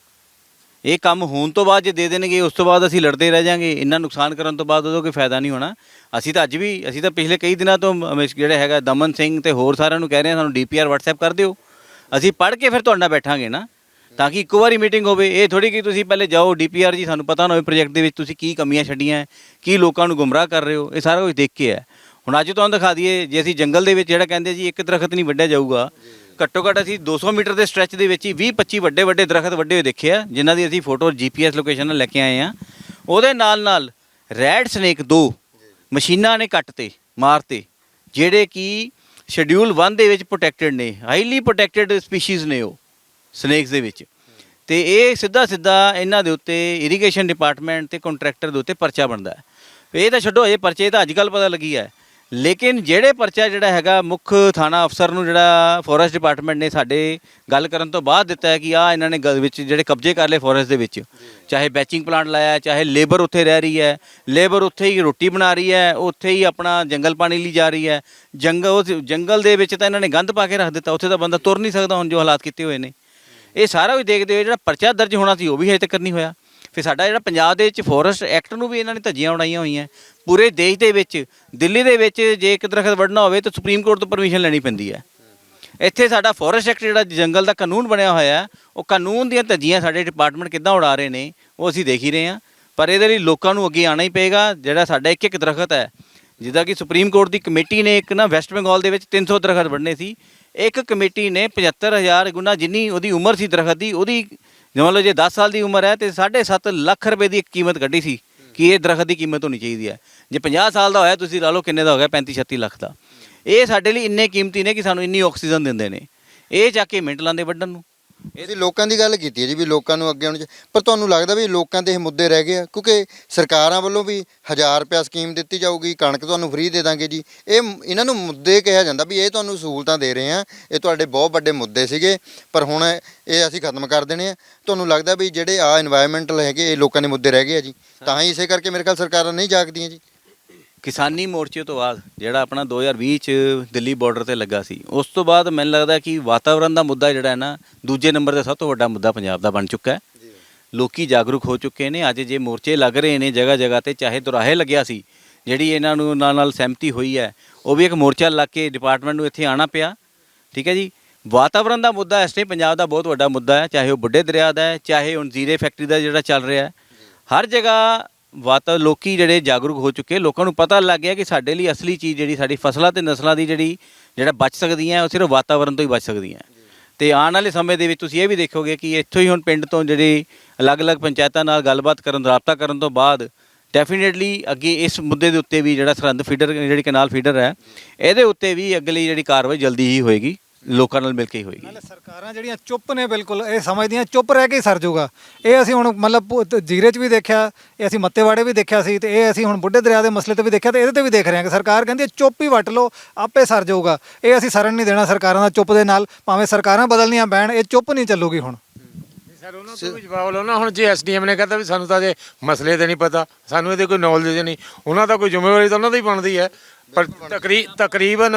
ਇਹ ਕੰਮ ਹੋਣ ਤੋਂ ਬਾਅਦ ਜੇ ਦੇ ਦੇਣਗੇ, ਉਸ ਤੋਂ ਬਾਅਦ ਅਸੀਂ ਲੜਦੇ ਰਹਿ ਜਾਾਂਗੇ, ਇੰਨਾ ਨੁਕਸਾਨ ਕਰਨ ਤੋਂ ਬਾਅਦ ਉਹਦਾ ਕੋਈ ਫਾਇਦਾ ਨਹੀਂ ਹੋਣਾ। ਅਸੀਂ ਤਾਂ ਅੱਜ ਵੀ, ਅਸੀਂ ਤਾਂ ਪਿਛਲੇ ਕਈ ਦਿਨਾਂ ਤੋਂ ਜਿਹੜਾ ਹੈਗਾ ਦਮਨ ਸਿੰਘ ਤੇ ਹੋਰ ਸਾਰਿਆਂ ਨੂੰ ਕਹਿ ਰਹੇ ਹਾਂ, ਸਾਨੂੰ ਡੀਪੀਆਰ WhatsApp ਕਰ ਦਿਓ। ਅਸੀਂ ਪੜ੍ਹ ਕੇ ਫਿਰ ਤੁਹਾਡੇ ਨਾਲ ਬੈਠਾਂਗੇ ਨਾ, ਤਾਂ ਕਿ ਇੱਕੋ ਵਾਰੀ ਮੀਟਿੰਗ ਹੋਵੇ। ਇਹ ਥੋੜੀ ਕਿ ਤੁਸੀਂ ਪਹਿਲੇ ਜਾਓ ਡੀਪੀਆਰ ਜੀ ਸਾਨੂੰ ਪਤਾ ਨਾ ਹੋਵੇ ਪ੍ਰੋਜੈਕਟ ਦੇ ਵਿੱਚ ਤੁਸੀਂ ਕੀ ਕਮੀਆਂ ਛੱਡੀਆਂ, ਕੀ ਲੋਕਾਂ ਨੂੰ ਗੁੰਮਰਾਹ ਕਰ ਰਹੇ ਹੋ, ਇਹ ਸਾਰਾ ਕੁਝ ਦੇਖ ਕੇ ਹੈ। ਹੁਣ ਅੱਜ ਤੁਹਾਨੂੰ ਦਿਖਾ ਦਈਏ, ਜੇ ਅਸੀਂ ਜੰਗਲ ਦੇ ਵਿੱਚ ਜਿਹੜਾ ਕਹਿੰਦੇ ਜੀ, ਇੱਕ ਦਰਖਤ ਨਹੀਂ ਵੱਢਿਆ ਜਾਊਗਾ, ਘੱਟੋ ਘੱਟ ਅਸੀਂ 200 ਮੀਟਰ ਦੇ ਸਟ੍ਰੈਚ ਦੇ ਵਿੱਚ ਹੀ 20 25 ਵੱਡੇ ਵੱਡੇ ਦਰਖਤ ਵੱਡੇ ਹੋਏ ਦੇਖੇ ਆ, ਜਿਨ੍ਹਾਂ ਦੀ ਅਸੀਂ ਫੋਟੋ ਜੀਪੀਐਸ ਲੋਕੇਸ਼ਨ ਨਾਲ ਲੈ ਕੇ ਆਏ ਆ। ਉਹਦੇ ਨਾਲ ਨਾਲ ਰੈਡ ਸਨੇਕ ਦੋ ਮਸ਼ੀਨਾਂ ਨੇ ਕੱਟਤੇ ਮਾਰਤੇ, ਜਿਹੜੇ ਕਿ ਸ਼ਡਿਊਲ 1 ਦੇ ਵਿੱਚ ਪ੍ਰੋਟੈਕਟਡ ਨੇ ਹਾਈਲੀ ਪ੍ਰੋਟੈਕਟਡ ਸਪੀਸੀਜ਼ ਨੇ ਉਹ ਸਨੇਕਸ ਦੇ ਵਿੱਚ। ਤੇ ਇਹ ਸਿੱਧਾ ਸਿੱਧਾ ਇਹਨਾਂ ਦੇ ਉੱਤੇ ਇਰੀਗੇਸ਼ਨ ਡਿਪਾਰਟਮੈਂਟ ਤੇ ਕੰਟਰੈਕਟਰ ਦੇ ਉੱਤੇ ਪਰਚਾ ਬਣਦਾ। ਹੈ ਇਹ ਤਾਂ ਛੱਡੋ ਅਜੇ ਪਰਚੇ ਤਾਂ ਅੱਜ ਕੱਲ ਪਤਾ ਲੱਗੀ ਹੈ ਲੇਕਿਨ ਜਿਹੜੇ ਪਰਚਾ ਜਿਹੜਾ ਹੈਗਾ, ਮੁੱਖ ਥਾਣਾ ਅਫਸਰ ਨੂੰ ਜਿਹੜਾ ਫੋਰੈਸਟ ਡਿਪਾਰਟਮੈਂਟ ਨੇ ਸਾਡੇ ਗੱਲ ਕਰਨ ਤੋਂ ਬਾਅਦ ਦਿੱਤਾ ਹੈ ਕਿ ਆ ਇਹਨਾਂ ਨੇ ਗੱਲ ਵਿੱਚ ਜਿਹੜੇ ਕਬਜ਼ੇ ਕਰ ਲਏ ਫੋਰੈਸਟ ਦੇ ਵਿੱਚ। ਚਾਹੇ ਬੈਚਿੰਗ ਪਲਾਂਟ ਲਾਇਆ ਚਾਹੇ ਲੇਬਰ ਉੱਥੇ ਰਹਿ ਰਹੀ ਹੈ। ਲੇਬਰ ਉੱਥੇ ਹੀ ਰੋਟੀ ਬਣਾ ਰਹੀ ਹੈ, ਉੱਥੇ ਹੀ ਆਪਣਾ ਜੰਗਲ ਪਾਣੀ ਲਈ ਜਾ ਰਹੀ ਹੈ। ਜੰਗਲ ਉਸ ਜੰਗਲ ਦੇ ਵਿੱਚ ਤਾਂ ਇਹਨਾਂ ਨੇ ਗੰਦ ਪਾ ਕੇ ਰੱਖ ਦਿੱਤਾ, ਉੱਥੇ ਤਾਂ ਬੰਦਾ ਤੁਰ ਨਹੀਂ ਸਕਦਾ ਹੁਣ ਜੋ ਹਾਲਾਤ ਕੀਤੇ ਹੋਏ ਨੇ। ਇਹ ਸਾਰਾ ਕੁਝ ਦੇਖਦੇ ਹੋਏ ਜਿਹੜਾ ਪਰਚਾ ਦਰਜ ਹੋਣਾ ਸੀ, ਉਹ ਵੀ ਹਜੇ ਤੱਕ ਨਹੀਂ ਹੋਇਆ। ਫਿਰ ਸਾਡਾ ਜਿਹੜਾ ਪੰਜਾਬ ਦੇ ਵਿੱਚ ਫੋਰੈਸਟ ਐਕਟ ਨੂੰ ਵੀ ਇਹਨਾਂ ਨੇ ਧੱਜੀਆਂ ਉਡਾਈਆਂ ਹੋਈਆਂ। ਪੂਰੇ ਦੇਸ਼ ਦੇ ਵਿੱਚ, ਦਿੱਲੀ ਦੇ ਵਿੱਚ ਜੇ ਇੱਕ ਦਰਖਤ ਵੱਢਣਾ ਹੋਵੇ ਤਾਂ ਸੁਪਰੀਮ ਕੋਰਟ ਤੋਂ ਪਰਮਿਸ਼ਨ ਲੈਣੀ ਪੈਂਦੀ ਹੈ। ਇੱਥੇ ਸਾਡਾ ਫੋਰੈਸਟ ਐਕਟ ਜਿਹੜਾ ਜੰਗਲ ਦਾ ਕਾਨੂੰਨ ਬਣਿਆ ਹੋਇਆ, ਉਹ ਕਾਨੂੰਨ ਦੀਆਂ ਧੱਜੀਆਂ ਸਾਡੇ ਡਿਪਾਰਟਮੈਂਟ ਕਿੱਦਾਂ ਉਡਾ ਰਹੇ ਨੇ, ਉਹ ਅਸੀਂ ਦੇਖ ਹੀ ਰਹੇ ਹਾਂ। ਪਰ ਇਹਦੇ ਲਈ ਲੋਕਾਂ ਨੂੰ ਅੱਗੇ ਆਉਣਾ ਹੀ ਪਏਗਾ, ਜਿਹੜਾ ਸਾਡਾ ਇੱਕ ਇੱਕ ਦਰਖਤ ਹੈ। ਜਿੱਦਾਂ ਕਿ ਸੁਪਰੀਮ ਕੋਰਟ ਦੀ ਕਮੇਟੀ ਨੇ ਇੱਕ ਨਾ ਵੈਸਟ ਬੰਗਾਲ ਦੇ ਵਿੱਚ 300 ਦਰਖਤ ਵੱਢਣੇ ਸੀ। ਇੱਕ ਕਮੇਟੀ ਨੇ 75000 ਗੁਣਾ ਜਿੰਨੀ ਉਹਦੀ ਉਮਰ ਸੀ ਦਰਖਤ ਦੀ, ਉਹਦੀ ਜਿਵੇਂ ਲਓ ਜੇ 10 ਸਾਲ ਦੀ ਉਮਰ ਹੈ ਤੇ 7.5 ਲੱਖ ਰੁਪਏ ਦੀ ਕੀਮਤ ਕੱਢੀ ਸੀ ਕਿ ਇਹ ਦਰਖਤ ਦੀ ਕੀਮਤ ਹੋਣੀ ਚਾਹੀਦੀ ਹੈ। ਜੇ 50 ਸਾਲ ਦਾ ਹੋਇਆ ਤੁਸੀਂ ਲਾ ਲਓ ਕਿੰਨੇ ਦਾ ਹੋ ਗਿਆ? 35 36 ਲੱਖ ਦਾ। ਇਹ ਸਾਡੇ ਲਈ ਇੰਨੇ ਕੀਮਤੀ ਨੇ ਕਿ ਸਾਨੂੰ ਇੰਨੀ ਆਕਸੀਜਨ ਦਿੰਦੇ ਨੇ। ਇਹ ਜਾ ਕੇ ਮਿੰਟ ਲਾਉਂਦੇ ਵੱਢਣ ਨੂੰ। ਇਹਦੀ ਲੋਕਾਂ ਦੀ ਗੱਲ ਕੀਤੀ ਹੈ ਜੀ ਵੀ ਲੋਕਾਂ ਨੂੰ ਅੱਗੇ ਆਉਣ ਚ ਪਰ ਤੁਹਾਨੂੰ ਲੱਗਦਾ ਵੀ ਲੋਕਾਂ ਦੇ ਇਹ ਮੁੱਦੇ ਰਹਿ ਗਏ ਆ? ਕਿਉਂਕਿ ਸਰਕਾਰਾਂ ਵੱਲੋਂ ਵੀ 1000 ਰੁਪਿਆ ਸਕੀਮ ਦਿੱਤੀ ਜਾਊਗੀ, ਕਣਕ ਤੁਹਾਨੂੰ ਫ੍ਰੀ ਦੇ ਦਾਂਗੇ ਜੀ। ਇਹ ਇਹਨਾਂ ਨੂੰ ਮੁੱਦੇ ਕਿਹਾ ਜਾਂਦਾ ਵੀ ਇਹ ਤੁਹਾਨੂੰ ਸਹੂਲਤਾਂ ਦੇ ਰਹੇ ਆ। ਇਹ ਤੁਹਾਡੇ ਬਹੁਤ ਵੱਡੇ ਮੁੱਦੇ ਸੀਗੇ, ਪਰ ਹੁਣ ਇਹ ਅਸੀਂ ਖਤਮ ਕਰ ਦੇਣੇ ਆ। ਤੁਹਾਨੂੰ ਲੱਗਦਾ ਵੀ ਜਿਹੜੇ ਆ এনवायरमेंटਲ ਹੈਗੇ, ਇਹ ਲੋਕਾਂ ਦੇ ਮੁੱਦੇ ਰਹਿ ਗਏ ਆ ਜੀ। ਤਾਂ ਹੀ ਇਸੇ ਕਰਕੇ ਮੇਰੇ ਖਿਆਲ ਸਰਕਾਰਾਂ ਨਹੀਂ ਜਾਗਦੀਆਂ ਜੀ। ਕਿਸਾਨੀ ਮੋਰਚੇ ਤੋਂ ਬਾਅਦ ਜਿਹੜਾ ਆਪਣਾ 2020 ਚ ਦਿੱਲੀ ਬਾਰਡਰ ਤੇ ਲੱਗਾ ਸੀ ਉਸ ਤੋਂ ਬਾਅਦ ਮੈਨੂੰ ਲੱਗਦਾ ਕਿ ਵਾਤਾਵਰਣ ਦਾ ਮੁੱਦਾ ਜਿਹੜਾ ਹੈ ਨਾ ਦੂਜੇ ਨੰਬਰ ਤੇ ਸਭ ਤੋਂ ਵੱਡਾ ਮੁੱਦਾ ਪੰਜਾਬ ਦਾ ਬਣ ਚੁੱਕਾ ਹੈ। ਲੋਕੀ ਜਾਗਰੂਕ ਹੋ ਚੁੱਕੇ ਨੇ ਅੱਜ ਜੇ ਮੋਰਚੇ ਲੱਗ ਰਹੇ ਨੇ ਜਗ੍ਹਾ ਜਗ੍ਹਾ ਤੇ ਚਾਹੇ ਦੁਰਾਹੇ ਲੱਗਿਆ ਸੀ ਜਿਹੜੀ ਇਹਨਾਂ ਨੂੰ ਨਾਲ ਨਾਲ ਸਹਿਮਤੀ ਹੋਈ ਹੈ ਉਹ ਵੀ ਇੱਕ ਮੋਰਚਾ ਲੱਗ ਕੇ ਡਿਪਾਰਟਮੈਂਟ ਨੂੰ ਇੱਥੇ ਆਣਾ ਪਿਆ। ਠੀਕ ਹੈ ਜੀ? ਵਾਤਾਵਰਣ ਦਾ ਮੁੱਦਾ ਇਸ ਟਾਈਮ ਪੰਜਾਬ ਦਾ ਬਹੁਤ ਵੱਡਾ ਮੁੱਦਾ ਹੈ ਚਾਹੇ ਉਹ ਬੁੱਢੇ ਦਰਿਆ ਦਾ ਹੈ ਚਾਹੇ ਹੁਣ ਜ਼ੀਰੇ ਫੈਕਟਰੀ ਦਾ ਜਿਹੜਾ ਚੱਲ ਰਿਹਾ ਹੈ। ਹਰ ਜਗ੍ਹਾ ਵਾਤਾ ਲੋਕੀ ਜਿਹੜੇ ਜਾਗਰੂਕ ਹੋ ਚੁੱਕੇ, ਲੋਕਾਂ ਨੂੰ ਪਤਾ ਲੱਗ ਗਿਆ ਕਿ ਸਾਡੇ ਲਈ ਅਸਲੀ ਚੀਜ਼ ਜਿਹੜੀ ਸਾਡੀ ਫਸਲਾਂ ਤੇ ਨਸਲਾਂ ਦੀ ਜਿਹੜੀ, ਜਿਹੜਾ ਬਚ ਸਕਦੀਆਂ, ਉਹ ਸਿਰਫ ਵਾਤਾਵਰਣ ਤੋਂ ਹੀ ਬਚ ਸਕਦੀਆਂ। ਤੇ ਆਉਣ ਵਾਲੇ ਸਮੇਂ ਦੇ ਵਿੱਚ ਤੁਸੀਂ ਇਹ ਵੀ ਦੇਖੋਗੇ ਕਿ ਇੱਥੋਂ ਹੀ ਹੁਣ ਪਿੰਡ ਤੋਂ ਜਿਹੜੀ ਅਲੱਗ-ਅਲੱਗ ਪੰਚਾਇਤਾਂ ਨਾਲ ਗੱਲਬਾਤ ਕਰਨ, ਰਾਬਤਾ ਕਰਨ ਤੋਂ ਬਾਅਦ ਡੈਫੀਨੇਟਲੀ ਅੱਗੇ ਇਸ ਮੁੱਦੇ ਦੇ ਉੱਤੇ ਵੀ ਜਿਹੜਾ ਸਰਹੰਦ ਫੀਡਰ ਜਿਹੜੀ ਕਨਾਲ ਫੀਡਰ ਹੈ, ਇਹਦੇ ਉੱਤੇ ਵੀ ਅਗਲੀ ਜਿਹੜੀ ਕਾਰਵਾਈ ਜਲਦੀ ਹੀ ਹੋਏਗੀ। ਲੋਕਾਂ ਨਾਲ ਮਿਲ ਕੇ ਹੀ ਹੋਏਗੀ। ਨਾਲੇ ਸਰਕਾਰਾਂ ਜਿਹੜੀਆਂ ਚੁੱਪ ਨੇ ਬਿਲਕੁਲ ਇਹ ਸਮਝਦੀਆਂ ਚੁੱਪ ਰਹਿ ਕੇ ਹੀ ਸਰ ਜਾਊਗਾ। ਇਹ ਅਸੀਂ ਹੁਣ ਮਤਲਬ ਤ- ਜੀਰੇ 'ਚ ਵੀ ਦੇਖਿਆ ਇਹ ਅਸੀਂ ਮੱਤੇਵਾੜੇ ਵੀ ਦੇਖਿਆ ਸੀ ਤੇ ਇਹ ਅਸੀਂ ਹੁਣ ਬੁੱਢੇ ਦਰਿਆ ਦੇ ਮਸਲੇ ਤੇ ਵੀ ਦੇਖਿਆ ਤੇ ਇਹਦੇ ਤੇ ਵੀ ਦੇਖ ਰਹੇ ਹਾਂ ਕਿ ਸਰਕਾਰ ਕਹਿੰਦੀ ਹੈ ਚੁੱਪ ਹੀ ਵੱਟ ਲਓ ਆਪੇ ਸਰ ਜਾਊਗਾ। ਇਹ ਅਸੀਂ ਸਰਨ ਨਹੀਂ ਦੇਣਾ ਸਰਕਾਰਾਂ ਦਾ ਚੁੱਪ ਦੇ ਨਾਲ ਭਾਵੇਂ ਸਰਕਾਰਾਂ ਬਦਲਣੀਆਂ ਬੈਣ ਇਹ ਚੁੱਪ ਨਹੀਂ ਚੱਲੂਗੀ ਹੁਣ। ਸਰ ਉਹਨਾਂ ਤੋਂ ਵੀ ਜਵਾਬ ਲਓ ਨਾ ਹੁਣ ਜੇ ਐਸਡੀਐਮ ਨੇ ਕਹਤਾ ਵੀ ਸਾਨੂੰ ਤਾਂ ਜੇ ਮਸਲੇ ਤੇ ਨਹੀਂ ਪਤਾ ਸਾਨੂੰ ਇਹਦੇ ਕੋਈ ਨੌਲੇਜ ਨਹੀਂ ਉਹਨਾਂ ਦਾ ਕੋਈ ਜ਼ਿੰਮੇਵਾਰੀ ਤਾਂ ਉਹਨਾਂ ਦੀ ਬਣਦੀ ਹੈ। ਪਰ ਤਕਰੀ ਤਕਰੀਬਨ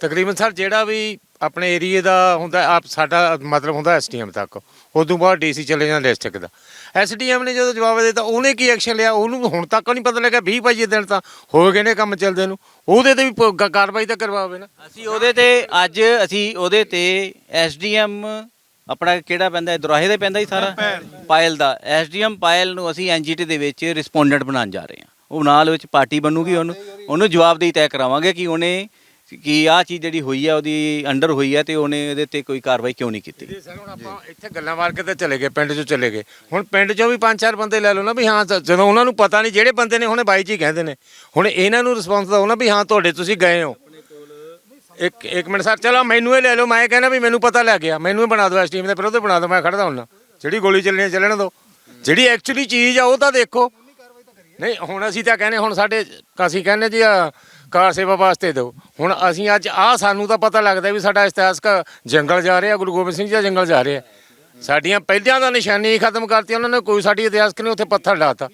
ਤਕਰੀਬਨ ਸਰ ਜਿਹੜਾ ਵੀ ਆਪਣੇ ਏਰੀਏ ਦਾ ਹੁੰਦਾ, ਆਪ ਸਾਡਾ ਮਤਲਬ ਹੁੰਦਾ ਐਸਡੀਐਮ ਤੱਕ। ਉਦੋਂ ਬਾਅਦ ਡੀਸੀ ਚਲੇ ਜਾਂਦਾ ਡਿਸਟ੍ਰਿਕਟ ਦਾ। ਐਸਡੀਐਮ ਨੇ ਜਦੋਂ ਜਵਾਬ ਦਿੱਤਾ, ਉਹਨੇ ਕੀ ਐਕਸ਼ਨ ਲਿਆ? ਉਹਨੂੰ ਹੁਣ ਤੱਕ ਨਹੀਂ ਪਤਾ ਲੱਗਾ 20 25 ਦਿਨ ਤਾਂ ਹੋ ਗਏ ਨੇ ਕੰਮ ਚੱਲਦੇ ਨੂੰ। ਉਹਦੇ ਤੇ ਵੀ ਪ- ਕਾਰਵਾਈ ਤਾਂ ਕਰਵਾਵੇ ਨਾ। ਅਸੀਂ ਉਹਦੇ ਤੇ ਅੱਜ ਅਸੀਂ ਉਹਦੇ ਤੇ ਐਸਡੀਐਮ ਆਪਣਾ ਕਿਹੜਾ ਪੈਂਦਾ ਹੈ? ਦੁਰਾਹੇ ਦੇ ਪੈਂਦਾ ਹੀ ਸਾਰਾ? ਪਾਇਲ ਦਾ। ਐਸਡੀਐਮ ਪਾਇਲ ਨੂੰ ਅਸੀਂ ਐਨਜੀਟੀ ਦੇ ਵਿੱਚ ਰਿਸਪੋਂਡੈਂਟ ਬਣਾਉਣ ਜਾ ਰਹੇ ਹਾਂ। ਉਹ ਨਾਲ ਵਿੱਚ ਪਾਰਟੀ ਬਣੂਗੀ, ਉਹਨੂੰ ਉਹਨੂੰ ਜਵਾਬਦੇਹੀ ਤੈਅ ਕਰਾਵਾਂਗੇ ਕਿ ਉਹਨੇ ਕਿ ਆਹ ਚੀਜ਼ ਜਿਹੜੀ ਹੋਈ ਆ, ਉਹਦੀ ਅੰਡਰ ਹੋਈ ਹੈ ਤੇ ਉਹਨੇ ਇਹਦੇ ਤੇ ਕੋਈ ਕਾਰਵਾਈ ਕਿਉਂ ਨਹੀਂ ਕੀਤੀ? ਜੇ ਸਰ, ਹੁਣ ਆਪਾਂ ਇੱਥੇ ਗੱਲਾਂ ਮਾਰ ਕੇ ਤੇ ਚਲੇ ਗਏ, ਪਿੰਡ 'ਚੋਂ ਚਲੇ ਗਏ। ਹੁਣ ਪਿੰਡ 'ਚੋਂ ਵੀ ਪੰਜ ਚਾਰ ਬੰਦੇ ਲੈ ਲਓ ਨਾ ਵੀ ਹਾਂ, ਜ- ਜਦੋਂ ਉਹਨਾਂ ਨੂੰ ਪਤਾ ਨਹੀਂ ਜਿਹੜੇ ਬੰਦੇ ਨੇ, ਹੁਣੇ ਬਾਈ ਜੀ ਕਹਿੰਦੇ ਨੇ। ਹੁਣ ਇਹਨਾਂ ਨੂੰ ਰਿਸਪੌਂਸ ਦਿਓ ਨਾ ਵੀ ਹਾਂ, ਤੁਹਾਡੇ ਤੁਸੀਂ ਗਏ ਹੋ। ਇੱਕ ਇੱਕ ਮਿੰਟ ਸਰ, ਚਲੋ ਮੈਨੂੰ ਇਹ ਲੈ ਲਓ, ਮੈਂ ਇਹ ਕਹਿੰਦਾ ਵੀ ਮੈਨੂੰ ਪਤਾ ਲੱਗ ਗਿਆ। ਮੈਨੂੰ ਇਹ ਬਣਾ ਦਿਓ ਇਸ ਟੀਮ ਦੇ, ਫਿਰ ਉਹਦੇ ਬਣਾ ਦਿਓ, ਮੈਂ ਖੜਦਾ ਹੁੰਦਾ। ਜਿਹੜੀ ਗੋਲੀ ਚੱਲਣੀ ਹੈ ਚੱਲਣ ਦਿਓ। ਜਿਹੜੀ ਐਕਚੁਅਲੀ ਚੀਜ਼ ਆ, ਉਹ ਤਾਂ ਦੇਖੋ। ਨਹੀਂ, ਹੁਣ ਅਸੀਂ ਤਾਂ ਕਹਿੰਦੇ, ਹੁਣ ਸਾਡੇ ਅਸੀਂ ਕਹਿੰਦੇ ਜੀ ਆ ਕਾਰ ਸੇਵਾ ਵਾਸਤੇ ਦਿਓ। ਹੁਣ ਅਸੀਂ ਅੱਜ ਆ ਸਾਨੂੰ ਤਾਂ ਪਤਾ ਲੱਗਦਾ ਵੀ ਸਾਡਾ ਇਤਿਹਾਸਕ ਜੰਗਲ ਜਾ ਰਿਹਾ ਗੁਰੂ ਗੋਬਿੰਦ ਸਿੰਘ ਜੀ ਦਾ ਜੰਗਲ ਜਾ ਰਿਹਾ। ਸਾਡੀਆਂ ਪਹਿਲਿਆਂ ਦਾ ਨਿਸ਼ਾਨੀ ਹੀ ਖਤਮ ਕਰਤੀ ਉਹਨਾਂ ਨੇ ਕੋਈ ਸਾਡੀ ਇਤਿਹਾਸਕ ਨਹੀਂ ਉੱਥੇ ਪੱਥਰ ਲਾਤਾ।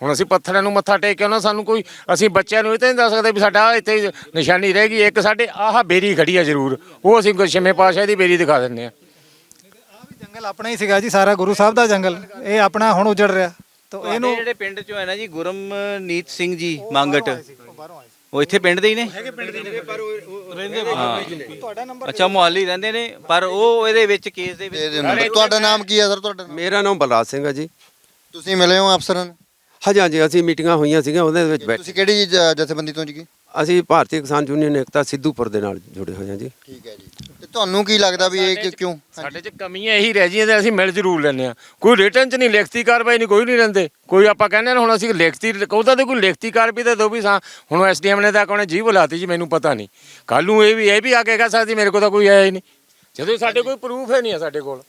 ਹੁਣ ਅਸੀਂ ਪੱਥਰਾਂ ਨੂੰ ਮੱਥਾ ਟੇਕ ਕੇ ਉਹਨਾਂ ਸਾਨੂੰ ਕੋਈ ਅਸੀਂ ਬੱਚਿਆਂ ਨੂੰ ਇਹ ਤਾਂ ਨਹੀਂ ਦੱਸ ਸਕਦੇ ਵੀ ਸਾਡਾ ਆਹ ਇੱਥੇ ਨਿਸ਼ਾਨੀ ਰਹਿ ਗਈ ਇੱਕ ਸਾਡੇ ਆਹ ਬੇਰੀ ਖੜੀ ਆ ਜ਼ਰੂਰ ਉਹ ਅਸੀਂ ਗੁਰਸ਼ਮੇ ਪਾਸ਼ਾ ਦੀ ਬੇਰੀ ਦਿਖਾ ਦਿੰਦੇ ਆ ਜੰਗਲ ਆਪਣਾ ਹੀ ਸੀਗਾ ਜੀ ਸਾਰਾ ਗੁਰੂ ਸਾਹਿਬ ਦਾ ਜੰਗਲ ਇਹ ਆਪਣਾ ਹੁਣ ਉਜੜ ਰਿਹਾ। ਤਾਂ ਇਹਨੂੰ ਇਹਨੂੰ ਜਿਹੜੇ ਪਿੰਡ ਚੋਂ ਹੈ ਨਾ ਜੀ ਗੁਰਮਨੀਤ ਸਿੰਘ ਜੀ ਮੰਗਟ। ਉਹ ਇੱਥੇ ਪਿੰਡ ਦੇ ਹੀ ਨੇ? ਤੁਹਾਡਾ ਨੰਬਰ ਅੱਛਾ ਮੁਹਾਲੀ ਰਹਿੰਦੇ ਨੇ ਪਰ ਉਹ ਇਹਦੇ ਵਿੱਚ ਕੇਸ ਦੇ ਦੇ ਵਿੱਚ ਦਿਓ ਤੁਹਾਡਾ ਨਾਮ ਕੀ ਹੈ ਸਰ? ਤੁਹਾਡਾ ਨਾਮ? ਮੇਰਾ ਨਾਮ ਬਲਰਾਜ ਸਿੰਘ ਹੈ ਜੀ। ਤੁਸੀਂ ਮਿਲੇ ਹੋ ਅਫਸਰਾਂ ਨੂੰ? ਹਾਂਜੀ ਹਾਂਜੀ ਅਸੀਂ ਮੀਟਿੰਗਾਂ ਹੋਈਆਂ ਸੀਗੀਆਂ ਉਹਦੇ ਵਿੱਚ ਬੈਠ। ਤੁਸੀਂ ਕਿਹੜੀ ਜ- ਜਥੇਬੰਦੀ ਤੋਂ ਜੀ? ਅਸੀਂ ਭਾਰਤੀ ਕਿਸਾਨ ਯੂਨੀਅਨ ਏਕਤਾ ਸਿੱਧੂਪੁਰ ਦੇ ਨਾਲ ਜੁੜੇ ਹੋਏ ਹਾਂ ਜੀ। ਠੀਕ ਹੈ ਜੀ। ਤੁਹਾਨੂੰ ਕੀ ਲੱਗਦਾ ਵੀ ਇਹ ਕਿ- ਕਿਉਂ? ਸਾਡੇ 'ਚ ਕਮੀਆਂ ਇਹੀ ਰਹਿ ਜੀਆਂ ਤੇ ਅਸੀਂ ਮਿਲ ਜ਼ਰੂਰ ਲੈਂਦੇ ਆ ਕੋਈ ਰਿਟਰਨ 'ਚ ਨਹੀਂ ਲਿਖਤੀ ਕਾਰਵਾਈ ਨਹੀਂ ਕੋਈ ਨਹੀਂ ਲੈਂਦੇ ਕੋਈ ਆਪਾਂ ਕਹਿੰਦੇ ਨੇ ਹੁਣ ਅਸੀਂ ਲਿਖਤੀ ਉਹਦਾ ਤੇ ਕੋਈ ਲਿਖਤੀ ਕਾਰਵਾਈ ਤਾਂ ਦੋ ਵੀ ਸਾਂ। ਹੁਣ ਐਸਡੀਐਮ ਨੇ ਤਾਂ ਕੋਨੇ ਜੀ ਬੁਲਾਤੀ ਜੀ ਮੈਨੂੰ ਪਤਾ ਨਹੀਂ। ਕੱਲ ਨੂੰ ਇਹ ਵੀ ਇਹ ਵੀ ਆ ਕੇ ਕਹਿ ਸਕਦੀ ਮੇਰੇ ਕੋਲ ਤਾਂ ਕੋਈ ਆਇਆ ਹੀ ਨਹੀਂ। ਜਦੋਂ ਸਾਡੇ ਕੋਈ ਪ੍ਰੂਫ ਹੈ ਨਹੀਂ ਆ ਸਾਡੇ ਕੋਲ।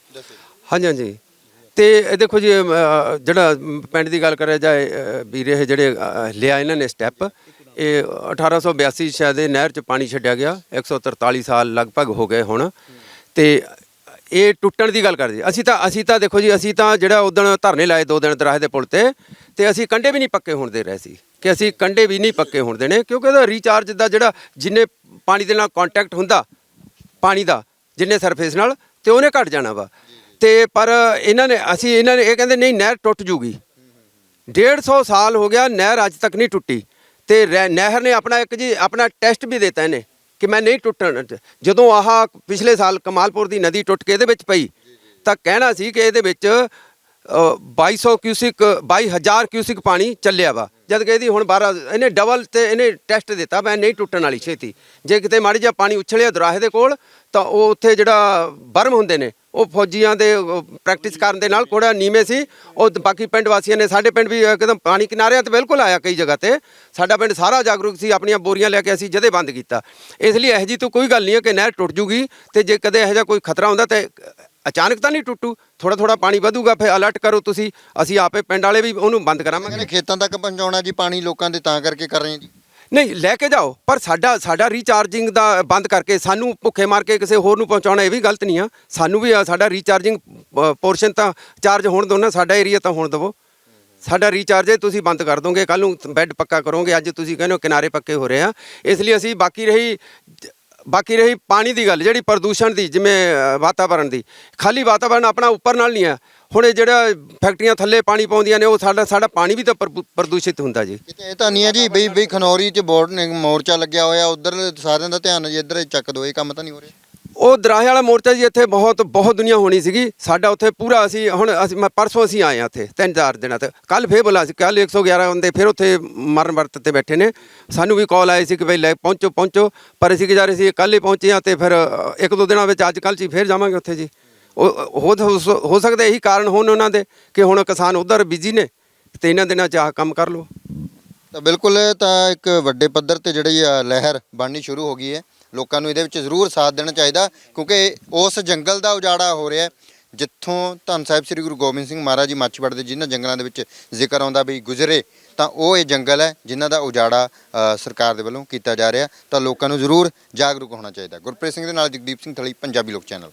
ਹਾਂਜੀ ਹਾਂਜੀ। ਤੇ ਇਹ ਦੇਖੋ ਜੀ ਅਹ, ਜਿਹੜਾ ਪਿੰਡ ਦੀ ਗੱਲ ਕਰਿਆ ਜਾਏ ਅਹ, ਵੀਰੇ ਇਹ ਜਿਹੜੇ ਅਹ, ਲਿਆ ਇਹਨਾਂ ਨੇ ਸਟੈਪ ਇਹ 1882 ਸ਼ਾਇਦ ਇਹ ਨਹਿਰ 'ਚ ਪਾਣੀ ਛੱਡਿਆ ਗਿਆ 143 ਸਾਲ ਲਗਭਗ ਹੋ ਗਏ ਹੁਣ। ਤੇ ਇਹ ਟੁੱਟਣ ਦੀ ਗੱਲ ਕਰਦੇ ਅਸੀਂ ਤਾਂ ਅਸੀਂ ਤਾਂ ਦੇਖੋ ਜੀ, ਅਸੀਂ ਤਾਂ ਜਿਹੜਾ ਉਦੋਂ ਧਰਨੇ ਲਾਏ ਦੋ ਦਿਨ ਦਰਾਹੇ ਦੇ ਪੁਲ ਤੇ ਤੇ ਅਸੀਂ ਕੰਡੇ ਵੀ ਨਹੀਂ ਪੱਕੇ ਹੋਣ ਦੇ ਰਹੇ ਸੀ। ਕਿ ਅਸੀਂ ਕੰਡੇ ਵੀ ਨਹੀਂ ਪੱਕੇ ਹੋਣ ਦੇਣੇ, ਕਿਉਂਕਿ ਉਹਦਾ ਰੀਚਾਰਜ ਦਾ ਜਿਹੜਾ ਜਿੰਨੇ ਪਾਣੀ ਦੇ ਨਾਲ ਕੰਟੈਕਟ ਹੁੰਦਾ, ਪਾਣੀ ਦਾ, ਜਿੰਨੇ ਸਰਫੇਸ ਨਾਲ, ਤੇ ਉਹਨੇ ਘਟ ਜਾਣਾ ਵਾ। ਤੇ ਪਰ ਇਹਨਾਂ ਨੇ, ਅਸੀਂ ਇਹਨਾਂ ਨੇ, ਇਹ ਕਹਿੰਦੇ ਨਹੀਂ, ਨਹਿਰ ਟੁੱਟ ਜੂਗੀ। 150 ਸਾਲ ਹੋ ਗਿਆ, ਨਹਿਰ ਅੱਜ ਤੱਕ ਨਹੀਂ ਟੁੱਟੀ। ਤੇ ਰਹਿ- ਨਹਿਰ ਨੇ ਆਪਣਾ ਇੱਕ ਜੀ, ਆਪਣਾ ਟੈਸਟ ਵੀ ਦਿੱਤਾ ਇਹਨੇ ਕਿ ਮੈਂ ਨਹੀਂ ਟੁੱਟਣ ਜਦੋਂ ਆਹ ਪਿਛਲੇ ਸਾਲ ਕਮਾਲਪੁਰ ਦੀ ਨਦੀ ਟੁੱਟ ਕੇ ਇਹਦੇ ਵਿੱਚ ਪਈ, ਤਾਂ ਕਹਿਣਾ ਸੀ ਕਿ ਇਹਦੇ ਵਿੱਚ 2200 ਕਿਊਸਿਕ 22000 ਕਿਊਸਿਕ ਪਾਣੀ ਚੱਲਿਆ ਵਾ। ਜਦ ਕਿ ਇਹਦੀ ਹੁਣ 12 ਇਹਨੇ ਡਬਲ ਤੇ ਇਹਨੇ ਟੈਸਟ ਦਿੱਤਾ ਮੈਂ ਨਹੀਂ ਟੁੱਟਣ ਵਾਲੀ ਛੇਤੀ। ਜੇ ਕਿਤੇ ਮਾੜੀ ਜਿਹਾ ਪਾਣੀ ਉਛਲਿਆ ਦੁਰਾਹੇ ਦੇ ਕੋਲ, ਤਾਂ ਉਹ ਉੱਥੇ ਜਿਹੜਾ ਬਰਮ ਹੁੰਦੇ ਨੇ, ਉਹ ਫੌਜੀਆਂ ਦੇ ਪ੍ਰੈਕਟਿਸ ਕਰਨ ਦੇ ਨਾਲ ਕੋੜਾ ਨੀਵੇਂ ਸੀ। ਉਹ ਬਾਕੀ ਪਿੰਡ ਵਾਸੀਆਂ ਨੇ, ਸਾਡੇ ਪਿੰਡ ਵੀ ਇੱਕਦਮ ਪਾਣੀ ਕਿਨਾਰਿਆਂ ਤੇ ਬਿਲਕੁਲ ਆਇਆ ਕਈ ਜਗ੍ਹਾ ਤੇ। ਸਾਡਾ ਪਿੰਡ ਸਾਰਾ ਜਾਗਰੂਕ ਸੀ, ਆਪਣੀਆਂ ਬੋਰੀਆਂ ਲੈ ਕੇ ਅਸੀਂ ਜਦੇ ਬੰਦ ਕੀਤਾ। ਇਸ ਲਈ ਇਹੋ ਜੀ ਤੋਂ ਕੋਈ ਗੱਲ ਨਹੀਂ ਹੈ ਕਿ ਨਹਿਰ ਟੁੱਟ ਜੂਗੀ, ਤੇ ਜੇ ਕਦੇ ਇਹੋ ਜਿਹਾ ਕੋਈ ਖਤਰਾ ਹੁੰਦਾ, ਤੇ ਅਚਾਨਕ ਤਾਂ ਨਹੀਂ ਟੁੱਟੂ ਥੋੜਾ ਥੋੜਾ ਪਾਣੀ ਵਧੂਗਾ ਫਿਰ ਅਲਰਟ ਕਰੋ ਤੁਸੀਂ ਅਸੀਂ ਆਪੇ ਪਿੰਡ ਵਾਲੇ ਵੀ ਉਹਨੂੰ ਬੰਦ ਕਰਾਵਾਂਗੇ। ਕਹਿੰਦੇ ਖੇਤਾਂ ਤੱਕ ਪਹੁੰਚਾਉਣਾ ਜੀ ਪਾਣੀ ਲੋਕਾਂ ਦੇ ਤਾਂ ਕਰਕੇ ਕਰ ਰਹੇ ਹਾਂ ਜੀ। ਨਹੀਂ ਲੈ ਕੇ ਜਾਓ ਪਰ ਸਾਡਾ ਸਾਡਾ ਰੀਚਾਰਜਿੰਗ ਦਾ ਬੰਦ ਕਰਕੇ ਸਾਨੂੰ ਭੁੱਖੇ ਮਾਰ ਕੇ ਕਿਸੇ ਹੋਰ ਨੂੰ ਪਹੁੰਚਾਉਣਾ ਇਹ ਵੀ ਗਲਤ ਨਹੀਂ ਆ। ਸਾਨੂੰ ਵੀ ਆ, ਸਾਡਾ ਰੀਚਾਰਜਿੰਗ ਪੋਰਸ਼ਨ ਤਾਂ ਚਾਰਜ ਹੋਣ ਦਿਓ ਨਾ ਸਾਡਾ ਏਰੀਆ ਤਾਂ ਹੋਣ ਦਿਵੋ। ਸਾਡਾ ਰੀਚਾਰਜ ਤੁਸੀਂ ਬੰਦ ਕਰ ਦੋਗੇ ਕੱਲ ਨੂੰ ਬੈੱਡ ਪੱਕਾ ਕਰੋਗੇ ਅੱਜ ਤੁਸੀਂ ਕਹਿੰਦੇ ਹੋ ਕਿਨਾਰੇ ਪੱਕੇ ਹੋ ਰਹੇ ਆ। ਇਸ ਲਈ ਅਸੀਂ ਬਾਕੀ ਰਹੀ ਬਾਕੀ ਰਹੀ ਪਾਣੀ ਦੀ ਗੱਲ ਜਿਹੜੀ ਪ੍ਰਦੂਸ਼ਣ ਦੀ ਜਿਵੇਂ ਅ, ਵਾਤਾਵਰਣ ਦੀ। ਖਾਲੀ ਵਾਤਾਵਰਣ ਆਪਣਾ ਉੱਪਰ ਨਾਲ ਨਹੀਂ ਆ ਹੁਣ ਇਹ ਜਿਹੜਾ ਫੈਕਟਰੀਆਂ ਥੱਲੇ ਪਾਣੀ ਪਾਉਂਦੀਆਂ ਨੇ ਉਹ ਸਾਡਾ ਸਾਡਾ ਪਾਣੀ ਵੀ ਤਾਂ ਪ੍ਰਦੂਸ਼ਿਤ ਹੁੰਦਾ ਜੀ। ਇਹ ਤਾਂ ਨਹੀਂ ਹੈ ਜੀ ਬਈ ਬਈ ਖਨੌਰੀ ਚ ਬੋਰਡ ਨੇ ਮੋਰਚਾ ਲੱਗਿਆ ਹੋਇਆ ਉਧਰ ਸਾਰਿਆਂ ਦਾ ਧਿਆਨ ਜੀ ਇੱਧਰ ਚੱਕ ਦੋ ਇਹ ਕੰਮ ਤਾਂ ਨਹੀਂ ਹੋ ਰਿਹਾ। ਉਹ ਦਰਾਹੇ ਵਾਲਾ ਮੋਰਚਾ ਜੀ ਇੱਥੇ ਬਹੁਤ ਬਹੁਤ ਦੁਨੀਆ ਹੋਣੀ ਸੀਗੀ। ਸਾਡਾ ਉੱਥੇ ਪੂਰਾ ਅਸੀਂ ਹੁਣ ਅਸੀਂ ਮੈਂ ਪਰਸੋਂ ਅਸੀਂ ਆਏ ਆ ਇੱਥੇ, ਤਿੰਨ ਚਾਰ ਦਿਨਾਂ ਤੇ ਕੱਲ ਫੇਰ ਬੁਲਾ ਸੀ ਕੱਲ 111 ਹੁੰਦੇ ਫਿਰ ਉੱਥੇ ਮਰਨ ਵਰਤ ਤੇ ਬੈਠੇ ਨੇ। ਸਾਨੂੰ ਵੀ ਕਾਲ ਆਈ ਸੀ ਕਿ ਬਈ ਲੈ ਪਹੁੰਚੋ ਪਹੁੰਚੋ। ਪਰ ਅਸੀਂ ਕਿ ਜਾ ਰਹੇ ਸੀ ਕੱਲ ਹੀ ਪਹੁੰਚੇ ਆ ਤੇ ਫਿਰ ਇੱਕ ਦੋ ਦਿਨਾਂ ਵਿੱਚ ਅੱਜ ਕੱਲ ਜੀ ਹੀ ਫੇਰ ਜਾਵਾਂਗੇ ਉੱਥੇ ਜੀ। ਉਹ ਹੋ ਹੋ- ਹੋ ਸਕਦਾ ਇਹੀ ਕਾਰਨ ਹੋਣ ਉਹਨਾਂ ਦੇ ਕਿ ਹੁਣ ਕਿਸਾਨ ਉਧਰ ਬਿਜ਼ੀ ਨੇ ਤੇ ਇਹਨਾਂ ਦਿਨਾਂ ਚ ਆਹ ਕੰਮ ਕਰ ਲਓ। ਤਾਂ ਬਿਲਕੁਲ ਤਾਂ ਇੱਕ ਵੱਡੇ ਪੱਧਰ ਤੇ ਜਿਹੜੀ ਆ ਲਹਿਰ ਬਣਨੀ ਸ਼ੁਰੂ ਹੋ ਗਈ ਹੈ। ਲੋਕਾਂ ਨੂੰ ਇਹਦੇ ਵਿੱਚ ਜ਼ਰੂਰ ਸਾਥ ਦੇਣਾ ਚਾਹੀਦਾ, ਕਿਉਂਕਿ ਉਸ ਜੰਗਲ ਦਾ ਉਜਾੜਾ ਹੋ ਰਿਹਾ ਜਿੱਥੋਂ ਧੰਨ ਸਾਹਿਬ ਸ੍ਰੀ ਗੁਰੂ ਗੋਬਿੰਦ ਸਿੰਘ ਮਹਾਰਾਜ ਜੀ ਮੱਛਵੜ ਦੇ ਜਿਨ੍ਹਾਂ ਜੰਗਲਾਂ ਦੇ ਵਿੱਚ ਜ਼ਿਕਰ ਆਉਂਦਾ ਵੀ ਗੁਜ਼ਰੇ, ਤਾਂ ਉਹ ਇਹ ਜੰਗਲ ਹੈ ਜਿਨ੍ਹਾਂ ਦਾ ਉਜਾੜਾ ਸਰਕਾਰ ਦੇ ਵੱਲੋਂ ਕੀਤਾ ਜਾ ਰਿਹਾ, ਤਾਂ ਲੋਕਾਂ ਨੂੰ ਜ਼ਰੂਰ ਜਾਗਰੂਕ ਹੋਣਾ ਚਾਹੀਦਾ। ਗੁਰਪ੍ਰੀਤ ਸਿੰਘ ਦੇ ਨਾਲ ਜਗਦੀਪ ਸਿੰਘ ਥਲੀ, ਪੰਜਾਬੀ ਲੋਕ ਚੈਨਲ।